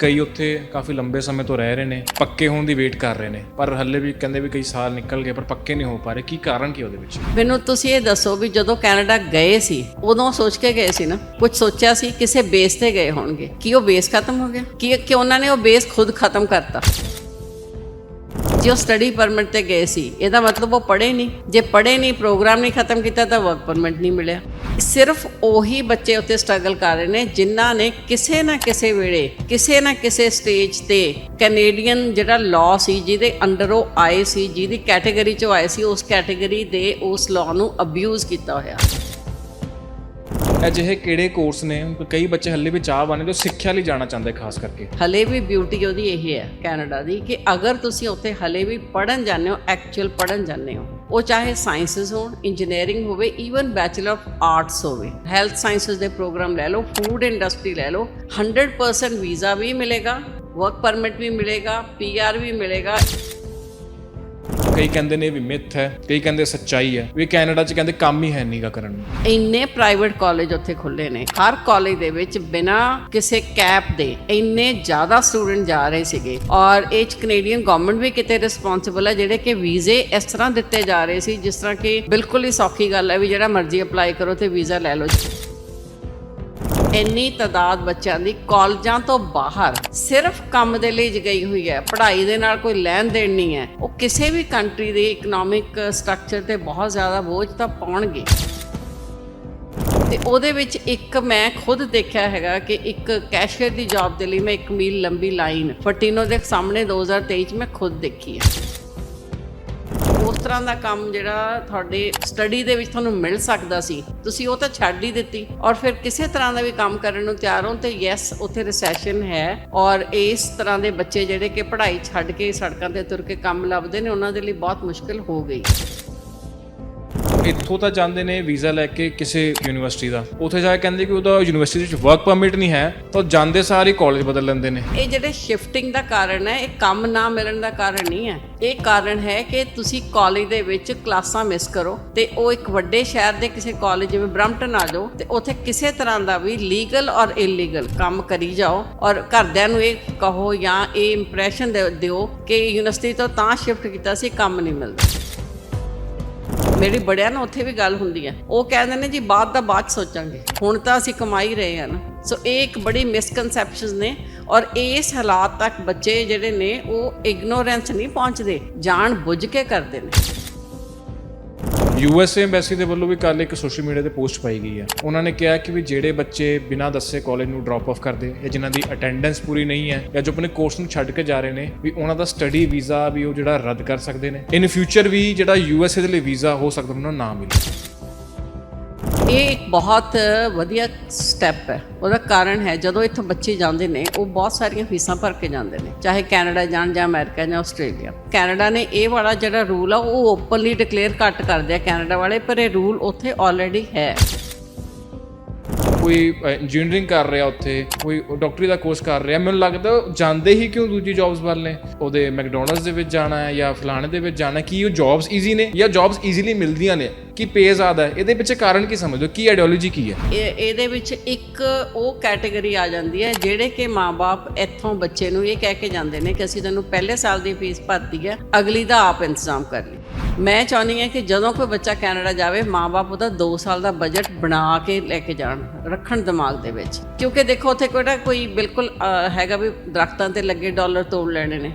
ਕਈ ਉੱਥੇ ਕਾਫੀ ਲੰਬੇ ਸਮੇਂ ਤੋਂ ਰਹਿ ਰਹੇ ਨੇ, ਪੱਕੇ ਹੋਣ ਦੀ ਵੇਟ ਕਰ ਰਹੇ ਨੇ, ਪਰ ਹੱਲੇ ਵੀ ਕਹਿੰਦੇ ਵੀ ਕਈ ਸਾਲ ਨਿਕਲ ਗਏ, ਪਰ ਪੱਕੇ ਨਹੀਂ ਹੋ ਪਾ ਰਹੇ। ਕੀ ਕਾਰਨ ਕੀ ਉਹਦੇ ਵਿੱਚ? ਮੈਨੂੰ ਤੁਸੀਂ ਇਹ ਦੱਸੋ ਵੀ ਜਦੋਂ ਕੈਨੇਡਾ ਗਏ ਸੀ, ਉਦੋਂ ਸੋਚ ਕੇ ਗਏ ਸੀ ਨਾ? ਕੁਝ ਸੋਚਿਆ ਸੀ ਕਿਸੇ ਬੇਸ ਤੇ ਗਏ ਹੋਣਗੇ। ਕੀ ਉਹ ਬੇਸ ਖਤਮ ਹੋ ਗਿਆ? ਕੀ, ਕਿ ਉਹਨਾਂ ਨੇ ਉਹ ਬੇਸ ਖੁਦ ਖਤਮ ਕਰਤਾ? ਜੇ ਉਹ ਸਟੱਡੀ ਪਰਮਿਟ ਤੇ ਗਏ ਸੀ, ਇਹਦਾ ਮਤਲਬ ਉਹ ਪੜ੍ਹੇ ਨਹੀਂ। ਜੇ ਪੜ੍ਹੇ ਨਹੀਂ ਪ੍ਰੋਗਰਾਮ ਨਹੀਂ ਖਤਮ ਕੀਤਾ, ਤਾਂ ਵਰਕ ਪਰਮਿਟ ਨਹੀਂ ਮਿਲਿਆ। ਸਿਰਫ ਉਹੀ ਬੱਚੇ ਉੱਤੇ ਸਟਰਗਲ ਕਰ ਰਹੇ ਨੇ, ਜਿਨ੍ਹਾਂ ਨੇ ਕਿਸੇ ਨਾ ਕਿਸੇ ਵੇਲੇ, ਕਿਸੇ ਨਾ ਕਿਸੇ ਸਟੇਜ ਤੇ ਕੈਨੇਡੀਅਨ ਜਿਹੜਾ ਲਾਅ ਸੀ, ਜਿਹਦੇ ਅੰਡਰ ਉਹ ਆਏ ਸੀ, ਜਿਹਦੀ ਕੈਟਾਗਰੀ ਚੋਂ ਆਏ ਸੀ, ਉਸ ਕੈਟਾਗਰੀ ਦੇ ਉਸ ਲਾਅ ਨੂੰ ਅਬਿਊਜ਼ ਕੀਤਾ ਹੋਇਆ। ਅਜਿਹੇ ਕਿਹੜੇ ਕੋਰਸ ਨੇ? ਕਈ ਬੱਚੇ ਹੱਲੇ ਵੀ ਚਾਹਵਾਨ ਨੇ ਜੋ ਸਿੱਖਿਆ ਲਈ ਜਾਣਾ ਚਾਹੁੰਦੇ ਖਾਸ ਕਰਕੇ। ਹਲੇ ਵੀ ਬਿਊਟੀ ਉਹਦੀ ਇਹ ਹੈ ਕੈਨੇਡਾ ਦੀ ਕਿ ਅਗਰ ਤੁਸੀਂ ਉੱਥੇ ਹਲੇ ਵੀ ਪੜਨ ਜਾਂਦੇ ਹੋ ਐਕਚੁਅਲ ਪੜਨ ਜਾਂਦੇ ਹੋ, ਉਹ ਚਾਹੇ ਸਾਇੰਸਸ ਹੋਣ ਇੰਜੀਨੀਅਰਿੰਗ ਹੋਵੇ ਈਵਨ ਬੈਚਲਰ ਆਫ ਆਰਟਸ ਹੋਵੇ ਹੈਲਥ ਸਾਇੰਸਸ ਦੇ ਪ੍ਰੋਗਰਾਮ ਲੈ ਲਓ ਫੂਡ ਇੰਡਸਟਰੀ ਲੈ ਲਓ 100% ਵੀਜ਼ਾ ਵੀ ਮਿਲੇਗਾ ਵਰਕ ਪਰਮਿਟ ਵੀ ਮਿਲੇਗਾ ਪੀਆਰ ਵੀ ਮਿਲੇਗਾ। ਕਈ ਕਹਿੰਦੇ ਨੇ ਵੀ ਮਿੱਥ ਹੈ, ਕਈ ਕਹਿੰਦੇ ਸੱਚਾਈ ਹੈ, ਵੀ ਕੈਨੇਡਾ 'ਚ ਕਹਿੰਦੇ ਕੰਮ ਹੀ ਹੈ ਨਹੀਂਗਾ ਕਰਨ ਨੂੰ। ਇੰਨੇ ਪ੍ਰਾਈਵੇਟ ਕਾਲਜ ਉੱਥੇ ਖੁੱਲੇ ਨੇ, ਹਰ ਕਾਲਜ ਦੇ ਵਿੱਚ ਬਿਨਾ ਕਿਸੇ ਕੈਪ ਦੇ ਇੰਨੇ ਜ਼ਿਆਦਾ ਸਟੂਡੈਂਟ ਜਾ ਰਹੇ ਸੀਗੇ ਔਰ ਇਹ ਕੈਨੇਡੀਅਨ ਗਵਰਨਮੈਂਟ ਵੀ ਕਿਤੇ ਰਿਸਪੌਂਸਿਬਲ ਹੈ, ਜਿਹੜੇ ਕਿ ਵੀਜ਼ੇ ਇਸ ਤਰ੍ਹਾਂ ਦਿੱਤੇ ਜਾ ਰਹੇ ਸੀ, ਜਿਸ ਤਰ੍ਹਾਂ ਕਿ ਬਿਲਕੁਲ ਹੀ ਸੌਖੀ ਗੱਲ ਹੈ ਵੀ ਜਿਹੜਾ ਮਰਜ਼ੀ ਅਪਲਾਈ ਕਰੋ ਤੇ ਵੀਜ਼ਾ ਲੈ ਲਓ ਇੰਨੀ ਤਾਦਾਦ ਬੱਚਿਆਂ ਦੀ ਕਾਲਜਾਂ ਤੋਂ ਬਾਹਰ ਸਿਰਫ ਕੰਮ ਦੇ ਲਈ ਗਈ ਹੋਈ ਹੈ, ਪੜ੍ਹਾਈ ਦੇ ਨਾਲ ਕੋਈ ਲੈਣ ਦੇਣ ਨਹੀਂ ਹੈ। ਉਹ ਕਿਸੇ ਵੀ ਕੰਟਰੀ ਦੇ ਇਕਨੋਮਿਕ ਸਟਰਕਚਰ ਤੇ ਬਹੁਤ ਜ਼ਿਆਦਾ ਬੋਝ ਤਾਂ ਪਾਉਣਗੇ। ਤੇ ਉਹਦੇ ਵਿੱਚ ਇੱਕ ਮੈਂ ਖੁਦ ਦੇਖਿਆ ਹੈਗਾ ਕਿ ਇੱਕ ਕੈਸ਼ੀਅਰ ਦੀ ਜੌਬ ਦੇ ਲਈ ਮੈਂ ਇੱਕ ਮੀਲ ਲੰਬੀ ਲਾਈਨ ਫਟਿਨੋ ਦੇ ਸਾਹਮਣੇ 2023 ਚ ਮੈਂ ਖੁਦ ਦੇਖੀ ਹੈ। ਤਰ੍ਹਾਂ ਦਾ ਕੰਮ ਜਿਹੜਾ ਤੁਹਾਡੇ ਸਟੱਡੀ ਦੇ ਵਿੱਚ ਤੁਹਾਨੂੰ ਮਿਲ ਸਕਦਾ ਸੀ, ਤੁਸੀਂ ਉਹ ਤਾਂ ਛੱਡ ਹੀ ਦਿੱਤੀ। ਔਰ ਫਿਰ ਕਿਸੇ ਤਰ੍ਹਾਂ ਦਾ ਵੀ ਕੰਮ ਕਰਨ ਨੂੰ ਤਿਆਰ ਹੋ ਤੇ ਯੈਸ ਉੱਥੇ ਰਿਸੈਸ਼ਨ ਹੈ। ਔਰ ਇਸ ਤਰ੍ਹਾਂ ਦੇ ਬੱਚੇ ਜਿਹੜੇ ਕਿ ਪੜ੍ਹਾਈ ਛੱਡ ਕੇ ਸੜਕਾਂ ਤੇ ਤੁਰ ਕੇ ਕੰਮ ਲੱਭਦੇ ਨੇ, ਉਹਨਾਂ ਦੇ ਲਈ ਬਹੁਤ ਮੁਸ਼ਕਲ ਹੋ ਗਈ। ਇੱਥੋਂ ਤਾਂ ਜਾਂਦੇ ਨੇ ਵੀਜ਼ਾ ਲੈ ਕੇ ਕਿਸੇ ਯੂਨੀਵਰਸਿਟੀ ਦਾ। ਉੱਥੇ ਜਾ ਕੇ ਕਹਿੰਦੇ ਕਿ ਉਹਦਾ ਯੂਨੀਵਰਸਿਟੀ ਵਿੱਚ ਵਰਕ ਪਰਮਿਟ ਨਹੀਂ ਹੈ, ਤਾਂ ਜਾਂਦੇ ਸਾਰੇ ਕਾਲਜ ਬਦਲ ਲੈਂਦੇ ਨੇ। ਇਹ ਜਿਹੜੇ ਸ਼ਿਫਟਿੰਗ ਦਾ ਕਾਰਨ ਹੈ, ਇਹ ਕੰਮ ਨਾ ਮਿਲਣ ਦਾ ਕਾਰਨ ਨਹੀਂ ਹੈ। ਇਹ ਕਾਰਨ ਹੈ ਕਿ ਤੁਸੀਂ ਕਾਲਜ ਦੇ ਵਿੱਚ ਕਲਾਸਾਂ ਮਿਸ ਕਰੋ ਤੇ ਉਹ ਇੱਕ ਵੱਡੇ ਸ਼ਹਿਰ ਦੇ ਕਿਸੇ ਕਾਲਜ ਜਿਵੇਂ ਬ੍ਰੈਂਪਟਨ ਆ ਜਾਓ, ਤੇ ਉੱਥੇ ਕਿਸੇ ਤਰ੍ਹਾਂ ਦਾ ਵੀ ਲੀਗਲ ਔਰ ਇਲੀਗਲ ਕੰਮ ਕਰੀ ਜਾਓ ਔਰ ਘਰਦਿਆਂ ਨੂੰ ਇਹ ਕਹੋ ਜਾਂ ਇਹ ਇੰਪ੍ਰੈਸ਼ਨ ਦਿਓ ਕਿ ਯੂਨੀਵਰਸਿਟੀ ਤੋਂ ਤਾਂ ਸ਼ਿਫਟ ਕੀਤਾ ਸੀ ਕੰਮ ਨਹੀਂ ਮਿਲਦਾ। ਮੇਰੀ ਬੜਿਆਂ ਨਾਲ ਉੱਥੇ ਵੀ ਗੱਲ ਹੁੰਦੀ ਹੈ ਉਹ ਕਹਿੰਦੇ ਨੇ ਜੀ, ਬਾਅਦ ਦਾ ਬਾਅਦ 'ਚ ਸੋਚਾਂਗੇ। ਹੁਣ ਤਾਂ ਅਸੀਂ ਕਮਾਈ ਰਹੇ ਹਾਂ ਨਾ। ਸੋ ਇਹ ਇੱਕ ਬੜੀ ਮਿਸਕਨਸੈਪਸ਼ਨਸ ਨੇ ਔਰ ਇਸ ਹਾਲਾਤ ਤੱਕ ਬੱਚੇ ਜਿਹੜੇ ਨੇ, ਉਹ ਇਗਨੋਰੈਂਸ ਨਹੀਂ ਪਹੁੰਚਦੇ। ਜਾਣ ਬੁੱਝ ਕੇ ਕਰਦੇ ਨੇ। ਯੂਐਸਏ ਐਮਬੈਸੀ ਦੇ ਵੱਲੋਂ ਵੀ ਕੱਲ ਇੱਕ ਸੋਸ਼ਲ ਮੀਡੀਆ ਤੇ ਪੋਸਟ ਪਾਈ ਗਈ ਹੈ ਉਹਨਾਂ ਨੇ ਕਿਹਾ ਕਿ ਵੀ ਜਿਹੜੇ ਬੱਚੇ ਬਿਨਾਂ ਦੱਸੇ ਕਾਲਜ ਨੂੰ ਡ੍ਰੌਪ ਆਫ ਕਰਦੇ, ਜਾਂ ਜਿਨ੍ਹਾਂ ਦੀ ਅਟੈਂਡੈਂਸ ਪੂਰੀ ਨਹੀਂ ਹੈ, ਜਾਂ ਜੋ ਆਪਣੇ ਕੋਰਸ ਨੂੰ ਛੱਡ ਕੇ ਜਾ ਰਹੇ ਨੇ, ਵੀ ਉਹਨਾਂ ਦਾ ਸਟੱਡੀ ਵੀਜ਼ਾ ਵੀ ਉਹ ਜਿਹੜਾ ਰੱਦ ਕਰ ਸਕਦੇ ਨੇ। ਇਨ ਫਿਊਚਰ ਵੀ ਜਿਹੜਾ ਯੂਐਸਏ ਦੇ ਲਈ ਵੀਜ਼ਾ ਹੋ ਸਕਦਾ, ਉਹਨਾਂ ਨੂੰ ਨਾ ਮਿਲੇ। ਇਹ ਇੱਕ ਬਹੁਤ ਵਧੀਆ ਸਟੈਪ ਹੈ। ਉਹਦਾ ਕਾਰਨ ਹੈ, ਜਦੋਂ ਇੱਥੋਂ ਬੱਚੇ ਜਾਂਦੇ ਨੇ, ਉਹ ਬਹੁਤ ਸਾਰੀਆਂ ਫੀਸਾਂ ਭਰ ਕੇ ਜਾਂਦੇ ਨੇ। ਚਾਹੇ ਕੈਨੇਡਾ ਜਾਣ ਜਾਂ ਅਮਰੀਕਾ ਜਾਂ ਆਸਟ੍ਰੇਲੀਆ। ਕੈਨੇਡਾ ਨੇ ਇਹ ਵਾਲਾ ਜਿਹੜਾ ਰੂਲ ਆ, ਉਹ ਓਪਨਲੀ ਡਿਕਲੇਅਰ ਘੱਟ ਕਰਦੇ ਆ ਕੈਨੇਡਾ ਵਾਲੇ, ਪਰ ਇਹ ਰੂਲ ਉੱਥੇ ਆਲਰੇਡੀ ਹੈ। ਕੋਈ ਇੰਜੀਨੀਅਰਿੰਗ ਕਰ ਰਿਹਾ ਉੱਥੇ, ਕੋਈ ਡਾਕਟਰੀ ਦਾ ਕੋਰਸ ਕਰ ਰਿਹਾ, ਮੈਨੂੰ ਲੱਗਦਾ ਜਾਂਦੇ ਹੀ ਕਿਉਂ ਦੂਜੀ ਜੌਬਸ ਵੱਲ ਨੇ? ਉਹਦੇ ਮੈਕਡੋਨਲਡਸ ਦੇ ਵਿੱਚ ਜਾਣਾ ਹੈ ਜਾਂ ਫਲਾਣੇ ਦੇ ਵਿੱਚ ਜਾਣਾ ਕੀ ਉਹ ਜੌਬਸ ਈਜ਼ੀ ਨੇ ਜਾਂ ਜੌਬਸ ਈਜ਼ੀਲੀ ਮਿਲਦੀਆਂ ਨੇ? ਕੀ ਪੇ ਜ਼ਿਆਦਾ ਹੈ? ਇਹਦੇ ਪਿੱਛੇ ਕਾਰਨ ਕੀ ਸਮਝੋ ਕੀ ਆਈਡੀਓਲੋਜੀ ਕੀ ਹੈ? ਇਹ ਇਹਦੇ ਵਿੱਚ ਇੱਕ ਉਹ ਕੈਟਾਗਰੀ ਆ ਜਾਂਦੀ ਹੈ ਜਿਹੜੇ ਕਿ ਮਾਪੇ ਇੱਥੋਂ ਬੱਚੇ ਨੂੰ ਇਹ ਕਹਿ ਕੇ ਜਾਂਦੇ ਨੇ ਕਿ ਅਸੀਂ ਤੈਨੂੰ ਪਹਿਲੇ ਸਾਲ ਦੀ ਫੀਸ ਭਰਤੀ ਹੈ ਅਗਲੀ ਦਾ ਆਪ ਇੰਤਜ਼ਾਮ ਕਰ ਲਈ। ਮੈਂ ਚਾਹੁੰਦੀ ਹਾਂ ਕਿ ਜਦੋਂ ਕੋਈ ਬੱਚਾ ਕੈਨੇਡਾ ਜਾਵੇ ਮਾਪੇ ਉਹਦਾ 2 ਸਾਲ ਦਾ ਬਜਟ ਬਣਾ ਕੇ ਲੈ ਕੇ ਜਾਣ ਰੱਖਣ ਦਿਮਾਗ ਦੇ ਵਿੱਚ। ਕਿਉਂਕਿ ਦੇਖੋ ਉੱਥੇ ਕੋਈ ਨਾ ਕੋਈ ਬਿਲਕੁਲ ਅਹ, ਹੈਗਾ ਵੀ ਦਰਖਤਾਂ ਤੇ ਲੱਗੇ ਡਾਲਰ ਤੋੜ ਲੈਣੇ ਨੇ।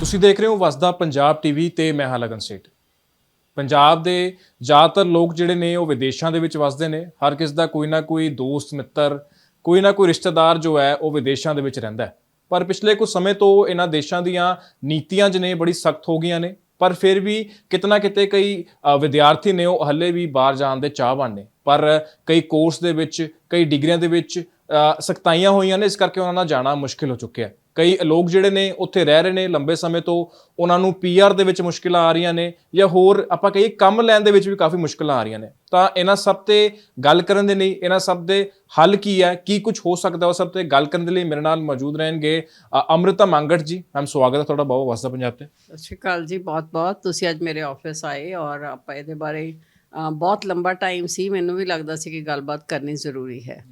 ਤੁਸੀਂ ਦੇਖ ਰਹੇ ਹੋ ਵਸਦਾ ਪੰਜਾਬ ਟੀਵੀ ਤੇ ਮੈਂ ਹਾਂ ਲਗਨ ਸੇਠ। ਪੰਜਾਬ ਦੇ ਜ਼ਿਆਦਾਤਰ ਲੋਕ ਜਿਹੜੇ ਨੇ ਉਹ ਵਿਦੇਸ਼ਾਂ ਦੇ ਵਿੱਚ ਵਸਦੇ ਨੇ। ਹਰ ਕਿਸ ਦਾ ਕੋਈ ਨਾ ਕੋਈ ਦੋਸਤ, ਮਿੱਤਰ, ਕੋਈ ਨਾ ਕੋਈ ਰਿਸ਼ਤੇਦਾਰ ਜੋ ਹੈ ਉਹ ਵਿਦੇਸ਼ਾਂ ਦੇ ਵਿੱਚ ਰਹਿੰਦਾ ਹੈ। ਪਰ ਪਿਛਲੇ ਕੁਝ ਸਮੇਂ ਤੋਂ ਇਹਨਾਂ ਦੇਸ਼ਾਂ ਦੀਆਂ ਨੀਤੀਆਂ ਜਿਹਨੇ ਬੜੀ ਸਖਤ ਹੋ ਗਈਆਂ ਨੇ। ਪਰ ਫਿਰ ਵੀ ਕਿਤਨਾ ਕਿਤੇ ਕਈ ਵਿਦਿਆਰਥੀ ਨੇ ਉਹ ਹੱਲੇ ਵੀ ਬਾਹਰ ਜਾਣ ਦੇ ਚਾਹਵਾਨ ਨੇ। ਪਰ ਕਈ ਕੋਰਸ ਦੇ ਵਿੱਚ, ਕਈ ਡਿਗਰੀਆਂ ਦੇ ਵਿੱਚ ਸਖਤਾਈਆਂ ਹੋਈਆਂ ਨੇ। ਇਸ ਕਰਕੇ ਉਹਨਾਂ ਦਾ ਜਾਣਾ ਮੁਸ਼ਕਿਲ ਹੋ ਚੁੱਕਿਆ ਹੈ। ਕਈ ਲੋਕ ਜਿਹੜੇ ਨੇ ਉੱਥੇ ਰਹਿ ਰਹੇ ਨੇ ਲੰਬੇ ਸਮੇਂ ਤੋਂ ਉਹਨਾਂ ਨੂੰ ਪੀਆਰ ਦੇ ਵਿੱਚ ਮੁਸ਼ਕਿਲਾਂ ਆ ਰਹੀਆਂ ਨੇ ਜਾਂ ਹੋਰ ਆਪਾਂ ਕਹੀਏ ਕੰਮ ਲੈਣ ਦੇ ਵਿੱਚ ਵੀ ਕਾਫੀ ਮੁਸ਼ਕਿਲਾਂ ਆ ਰਹੀਆਂ ਨੇ। ਤਾਂ ਇਹਨਾਂ ਸਭ ਤੇ ਗੱਲ ਕਰਨ ਦੇ ਲਈ ਇਹਨਾਂ ਸਭ ਦੇ ਹੱਲ ਕੀ ਹੈ ਕੀ ਕੁਝ ਹੋ ਸਕਦਾ ਉਹ ਸਭ ਤੇ ਗੱਲ ਕਰਨ ਦੇ ਲਈ ਮੇਰੇ ਨਾਲ ਮੌਜੂਦ ਰਹਿਣਗੇ ਅੰਮ੍ਰਿਤਾ ਮੰਗਟ ਜੀ। ਮੈਮ ਸਵਾਗਤ ਹੈ ਤੁਹਾਡਾ ਬਹੁਤ ਵਸਦਾ ਪੰਜਾਬ ਤੇ। ਸਤਿ ਸ਼੍ਰੀ ਅਕਾਲ ਜੀ ਬਹੁਤ ਬਹੁਤ। ਤੁਸੀਂ ਅੱਜ ਮੇਰੇ ਆਫਿਸ ਆਏ ਔਰ ਆਪਾਂ ਇਹਦੇ ਬਾਰੇ ਬਹੁਤ ਲੰਬਾ ਟਾਈਮ ਸੀ ਮੈਨੂੰ ਵੀ ਲੱਗਦਾ ਸੀ ਕਿ ਗੱਲਬਾਤ ਕਰਨੀ ਜ਼ਰੂਰੀ ਹੈ।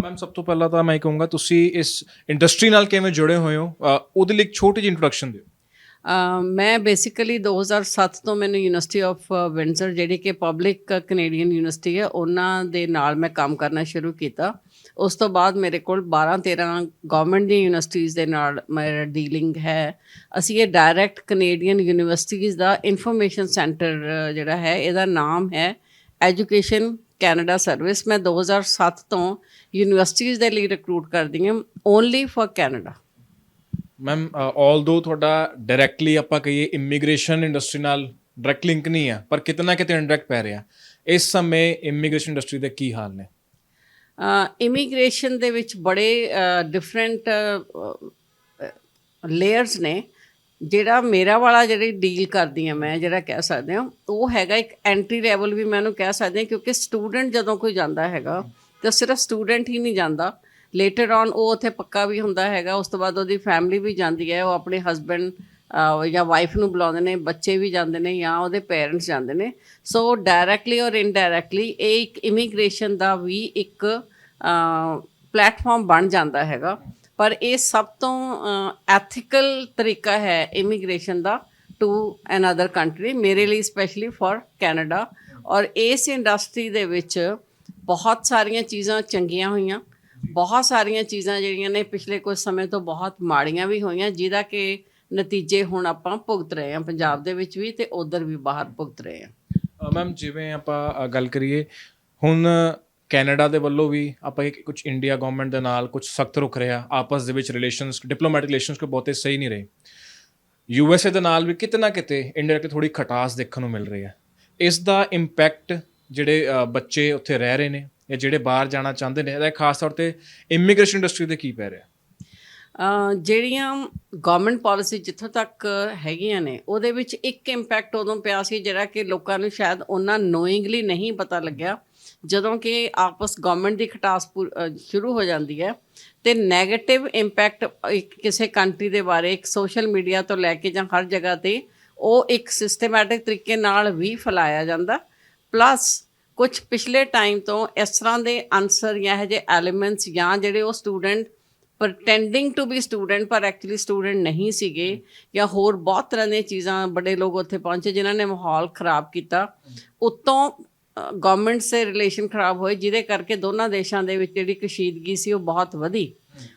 ਮੈਮ ਸਭ ਤੋਂ ਪਹਿਲਾਂ ਤਾਂ ਮੈਂ ਕਹੂੰਗਾ ਤੁਸੀਂ ਇਸ ਇੰਡਸਟਰੀ ਨਾਲ ਕਿਵੇਂ ਜੁੜੇ ਹੋਏ ਹੋ? ਅ, ਉਹਦੇ ਲਈ ਇੱਕ ਛੋਟੀ ਜਿਹੀ ਇੰਟਰੋਡਕਸ਼ਨ ਦਿਓ। ਅ, ਮੈਂ ਬੇਸਿਕਲੀ 2007 ਤੋਂ ਮੈਨੂੰ ਯੂਨੀਵਰਸਿਟੀ ਆਫ ਵਿੰਜ਼ਰ ਜਿਹੜੀ ਕਿ ਪਬਲਿਕ ਕੈਨੇਡੀਅਨ ਯੂਨੀਵਰਸਿਟੀ ਹੈ ਉਹਨਾਂ ਦੇ ਨਾਲ ਮੈਂ ਕੰਮ ਕਰਨਾ ਸ਼ੁਰੂ ਕੀਤਾ। ਉਸ ਤੋਂ ਬਾਅਦ ਮੇਰੇ ਕੋਲ 12 13 ਗਵਰਨਮੈਂਟ ਦੀਆਂ ਯੂਨੀਵਰਸਿਟੀਜ਼ ਦੇ ਨਾਲ ਮੇਰਾ ਡੀਲਿੰਗ ਹੈ। ਅਸੀਂ ਇਹ ਡਾਇਰੈਕਟ ਕੈਨੇਡੀਅਨ ਯੂਨੀਵਰਸਿਟੀਜ਼ ਦਾ ਇਨਫੋਰਮੇਸ਼ਨ ਸੈਂਟਰ ਜਿਹੜਾ ਹੈ ਇਹਦਾ ਨਾਮ ਹੈ ਐਜੂਕੇਸ਼ਨ ਕੈਨੇਡਾ ਸਰਵਿਸ ਮੈਂ 2007 ਤੋਂ ਯੂਨੀਵਰਸਿਟੀਜ਼ ਦੇ ਲਈ ਰਿਕਰੂਟ ਕਰਦੀ ਹਾਂ only for Canada. Ma'am although ਤੁਹਾਡਾ ਡਾਇਰੈਕਟਲੀ ਆਪਾਂ ਕਹੀਏ ਇਮੀਗ੍ਰੇਸ਼ਨ ਇੰਡਸਟਰੀ ਨਾਲ ਡਾਇਰੈਕਟ ਲਿੰਕ ਨਹੀਂ ਹੈ ਪਰ ਕਿਤਨਾ ਕਿਤੇ ਇੰਡਾਇਰੈਕਟ ਪੈ ਰਿਹਾ। ਇਸ ਸਮੇਂ ਇਮੀਗ੍ਰੇਸ਼ਨ ਇੰਡਸਟਰੀ ਦੇ ਕੀ ਹਾਲ ਨੇ? ਇਮੀਗ੍ਰੇਸ਼ਨ ਦੇ ਵਿੱਚ ਬੜੇ ਡਿਫਰੈਂਟ ਲੇਅਰਸ ਨੇ। ਜਿਹੜਾ ਮੇਰਾ ਵਾਲਾ ਜਿਹੜੀ ਡੀਲ ਕਰਦੀ ਆ ਮੈਂ, ਜਿਹੜਾ ਕਹਿ ਸਕਦੇ ਹਾਂ, ਉਹ ਹੈਗਾ ਇੱਕ ਐਂਟਰੀ ਲੈਵਲ ਵੀ ਮੈਂ ਉਹਨੂੰ ਕਹਿ ਸਕਦੇ ਹਾਂ, ਕਿਉਂਕਿ ਸਟੂਡੈਂਟ ਜਦੋਂ ਕੋਈ ਜਾਂਦਾ ਹੈਗਾ, ਤਾਂ ਸਿਰਫ ਸਟੂਡੈਂਟ ਹੀ ਨਹੀਂ ਜਾਂਦਾ। ਲੇਟਰ ਔਨ ਉਹ ਉੱਥੇ ਪੱਕਾ ਵੀ ਹੁੰਦਾ ਹੈਗਾ, ਉਸ ਤੋਂ ਬਾਅਦ ਉਹਦੀ ਫੈਮਿਲੀ ਵੀ ਜਾਂਦੀ ਹੈ, ਉਹ ਆਪਣੇ ਹਸਬੰਡ ਜਾਂ ਵਾਈਫ ਨੂੰ ਬੁਲਾਉਂਦੇ ਨੇ, ਬੱਚੇ ਵੀ ਜਾਂਦੇ ਨੇ, ਜਾਂ ਉਹਦੇ ਪੇਰੈਂਟਸ ਜਾਂਦੇ ਨੇ। ਸੋ ਡਾਇਰੈਕਟਲੀ ਔਰ ਇਨਡਾਇਰੈਕਟਲੀ ਇਹ ਇੱਕ ਇਮੀਗ੍ਰੇਸ਼ਨ ਦਾ ਵੀ ਇੱਕ ਪਲੇਟਫਾਰਮ ਬਣ ਜਾਂਦਾ ਹੈਗਾ। ਪਰ ਇਹ ਸਭ ਤੋਂ ਐਥੀਕਲ ਤਰੀਕਾ ਹੈ ਇਮੀਗ੍ਰੇਸ਼ਨ ਦਾ ਟੂ ਅਨਦਰ ਕੰਟਰੀ ਮੇਰੇ ਲਈ ਸਪੈਸ਼ਲੀ ਫॉर ਕੈਨੇਡਾ ਔਰ ਇਸ ਇੰਡਸਟਰੀ ਦੇ ਵਿੱਚ ਬਹੁਤ ਸਾਰੀਆਂ ਚੀਜ਼ਾਂ ਚੰਗੀਆਂ ਹੋਈਆਂ। ਬਹੁਤ ਸਾਰੀਆਂ ਚੀਜ਼ਾਂ ਜਿਹੜੀਆਂ ਨੇ ਪਿਛਲੇ ਕੁਝ ਸਮੇਂ ਤੋਂ ਬਹੁਤ ਮਾੜੀਆਂ ਵੀ ਹੋਈਆਂ, ਜਿਹਦਾ ਕਿ ਨਤੀਜੇ ਹੁਣ ਆਪਾਂ ਭੁਗਤ ਰਹੇ ਹਾਂ, ਪੰਜਾਬ ਦੇ ਵਿੱਚ ਵੀ ਤੇ ਉਧਰ ਵੀ ਬਾਹਰ ਭੁਗਤ ਰਹੇ ਹਾਂ। ਮੈਮ, ਜਿਵੇਂ ਆਪਾਂ ਗੱਲ ਕਰੀਏ, ਹੁਣ ਕੈਨੇਡਾ ਦੇ ਵੱਲੋਂ ਵੀ ਆਪਾਂ ਇੱਕ ਕੁਝ ਇੰਡੀਆ ਗਵਰਨਮੈਂਟ ਦੇ ਨਾਲ ਕੁਝ ਸਖਤ ਰੁਕ ਰਿਹਾ, ਆਪਸ ਦੇ ਵਿੱਚ ਰਿਲੇਸ਼ਨਸ ਡਿਪਲੋਮੈਟਿਕ ਰਿਲੇਸ਼ਨਸ ਕੋ ਬਹੁਤੇ ਸਹੀ ਨਹੀਂ ਰਹੇ। ਯੂਐਸਏ ਦੇ ਨਾਲ ਵੀ ਕਿਤੇ ਨਾ ਕਿਤੇ ਇੰਡਾਇਰੈਕਟ ਥੋੜੀ ਖਟਾਸ ਦੇਖਣ ਨੂੰ ਮਿਲ ਰਹੀ ਹੈ। ਇਸ ਦਾ ਇੰਪੈਕਟ ਜਿਹੜੇ ਬੱਚੇ ਉੱਥੇ ਰਹਿ ਰਹੇ ਨੇ ਜਾਂ ਜਿਹੜੇ ਬਾਹਰ ਜਾਣਾ ਚਾਹੁੰਦੇ ਨੇ ਇਹਦਾ ਖਾਸ ਤੌਰ ਤੇ ਇਮੀਗ੍ਰੇਸ਼ਨ ਇੰਡਸਟਰੀ ਤੇ ਕੀ ਪੈ ਰਿਹਾ? ਜਿਹੜੀਆਂ ਗਵਰਨਮੈਂਟ ਪਾਲਿਸੀ ਜਿੱਥੋਂ ਤੱਕ ਹੈਗੀਆਂ ਨੇ, ਉਹਦੇ ਵਿੱਚ ਇੱਕ ਇੰਪੈਕਟ ਉਦੋਂ ਪਿਆ ਸੀ ਜਿਹੜਾ ਕਿ ਲੋਕਾਂ ਨੂੰ ਸ਼ਾਇਦ ਉਹਨਾਂ ਨੋਇੰਗਲੀ ਨਹੀਂ ਪਤਾ ਲੱਗਿਆ। ਜਦੋਂ ਕਿ ਆਪਸ ਗਵਰਨਮੈਂਟ ਦੀ ਖਟਾਸ ਸ਼ੁਰੂ ਹੋ ਜਾਂਦੀ ਹੈ ਤੇ 네ਗੇਟਿਵ ਇੰਪੈਕਟ ਕਿਸੇ ਕੰਟਰੀ ਦੇ ਬਾਰੇ ਇੱਕ ਸੋਸ਼ਲ ਮੀਡੀਆ ਤੋਂ ਲੈ ਕੇ ਜਾਂ ਹਰ ਜਗ੍ਹਾ ਤੇ ਉਹ ਇੱਕ ਸਿਸਟਮੈਟਿਕ ਤਰੀਕੇ ਨਾਲ ਵੀ ਫੈਲਾਇਆ ਜਾਂਦਾ। ਪਲੱਸ ਕੁਝ ਪਿਛਲੇ ਟਾਈਮ ਤੋਂ ਇਸ ਤਰ੍ਹਾਂ ਦੇ ਆਨਸਰ ਜਾਂ ਇਹ ਜਿਹੇ ਐਲੀਮੈਂਟਸ ਜਾਂ ਜਿਹੜੇ ਉਹ student pretending to be student ਪਰ ਐਕਚੁਅਲੀ ਸਟੂਡੈਂਟ ਨਹੀਂ ਸੀਗੇ ਜਾਂ ਹੋਰ ਬਹੁਤ ਤਰ੍ਹਾਂ ਦੀਆਂ ਚੀਜ਼ਾਂ ਬੜੇ ਲੋਕ ਉੱਥੇ ਪਹੁੰਚੇ ਜਿਨ੍ਹਾਂ ਨੇ ਮਾਹੌਲ ਖਰਾਬ ਕੀਤਾ। ਉਤੋਂ ਗਵਰਨਮੈਂਟ ਸੇ ਰਿਲੇਸ਼ਨ ਖਰਾਬ ਹੋਏ, ਜਿਹਦੇ ਕਰਕੇ ਦੋਨਾਂ ਦੇਸ਼ਾਂ ਦੇ ਵਿੱਚ ਜਿਹੜੀ ਕਸ਼ੀਦਗੀ ਸੀ ਉਹ ਬਹੁਤ ਵਧੀ।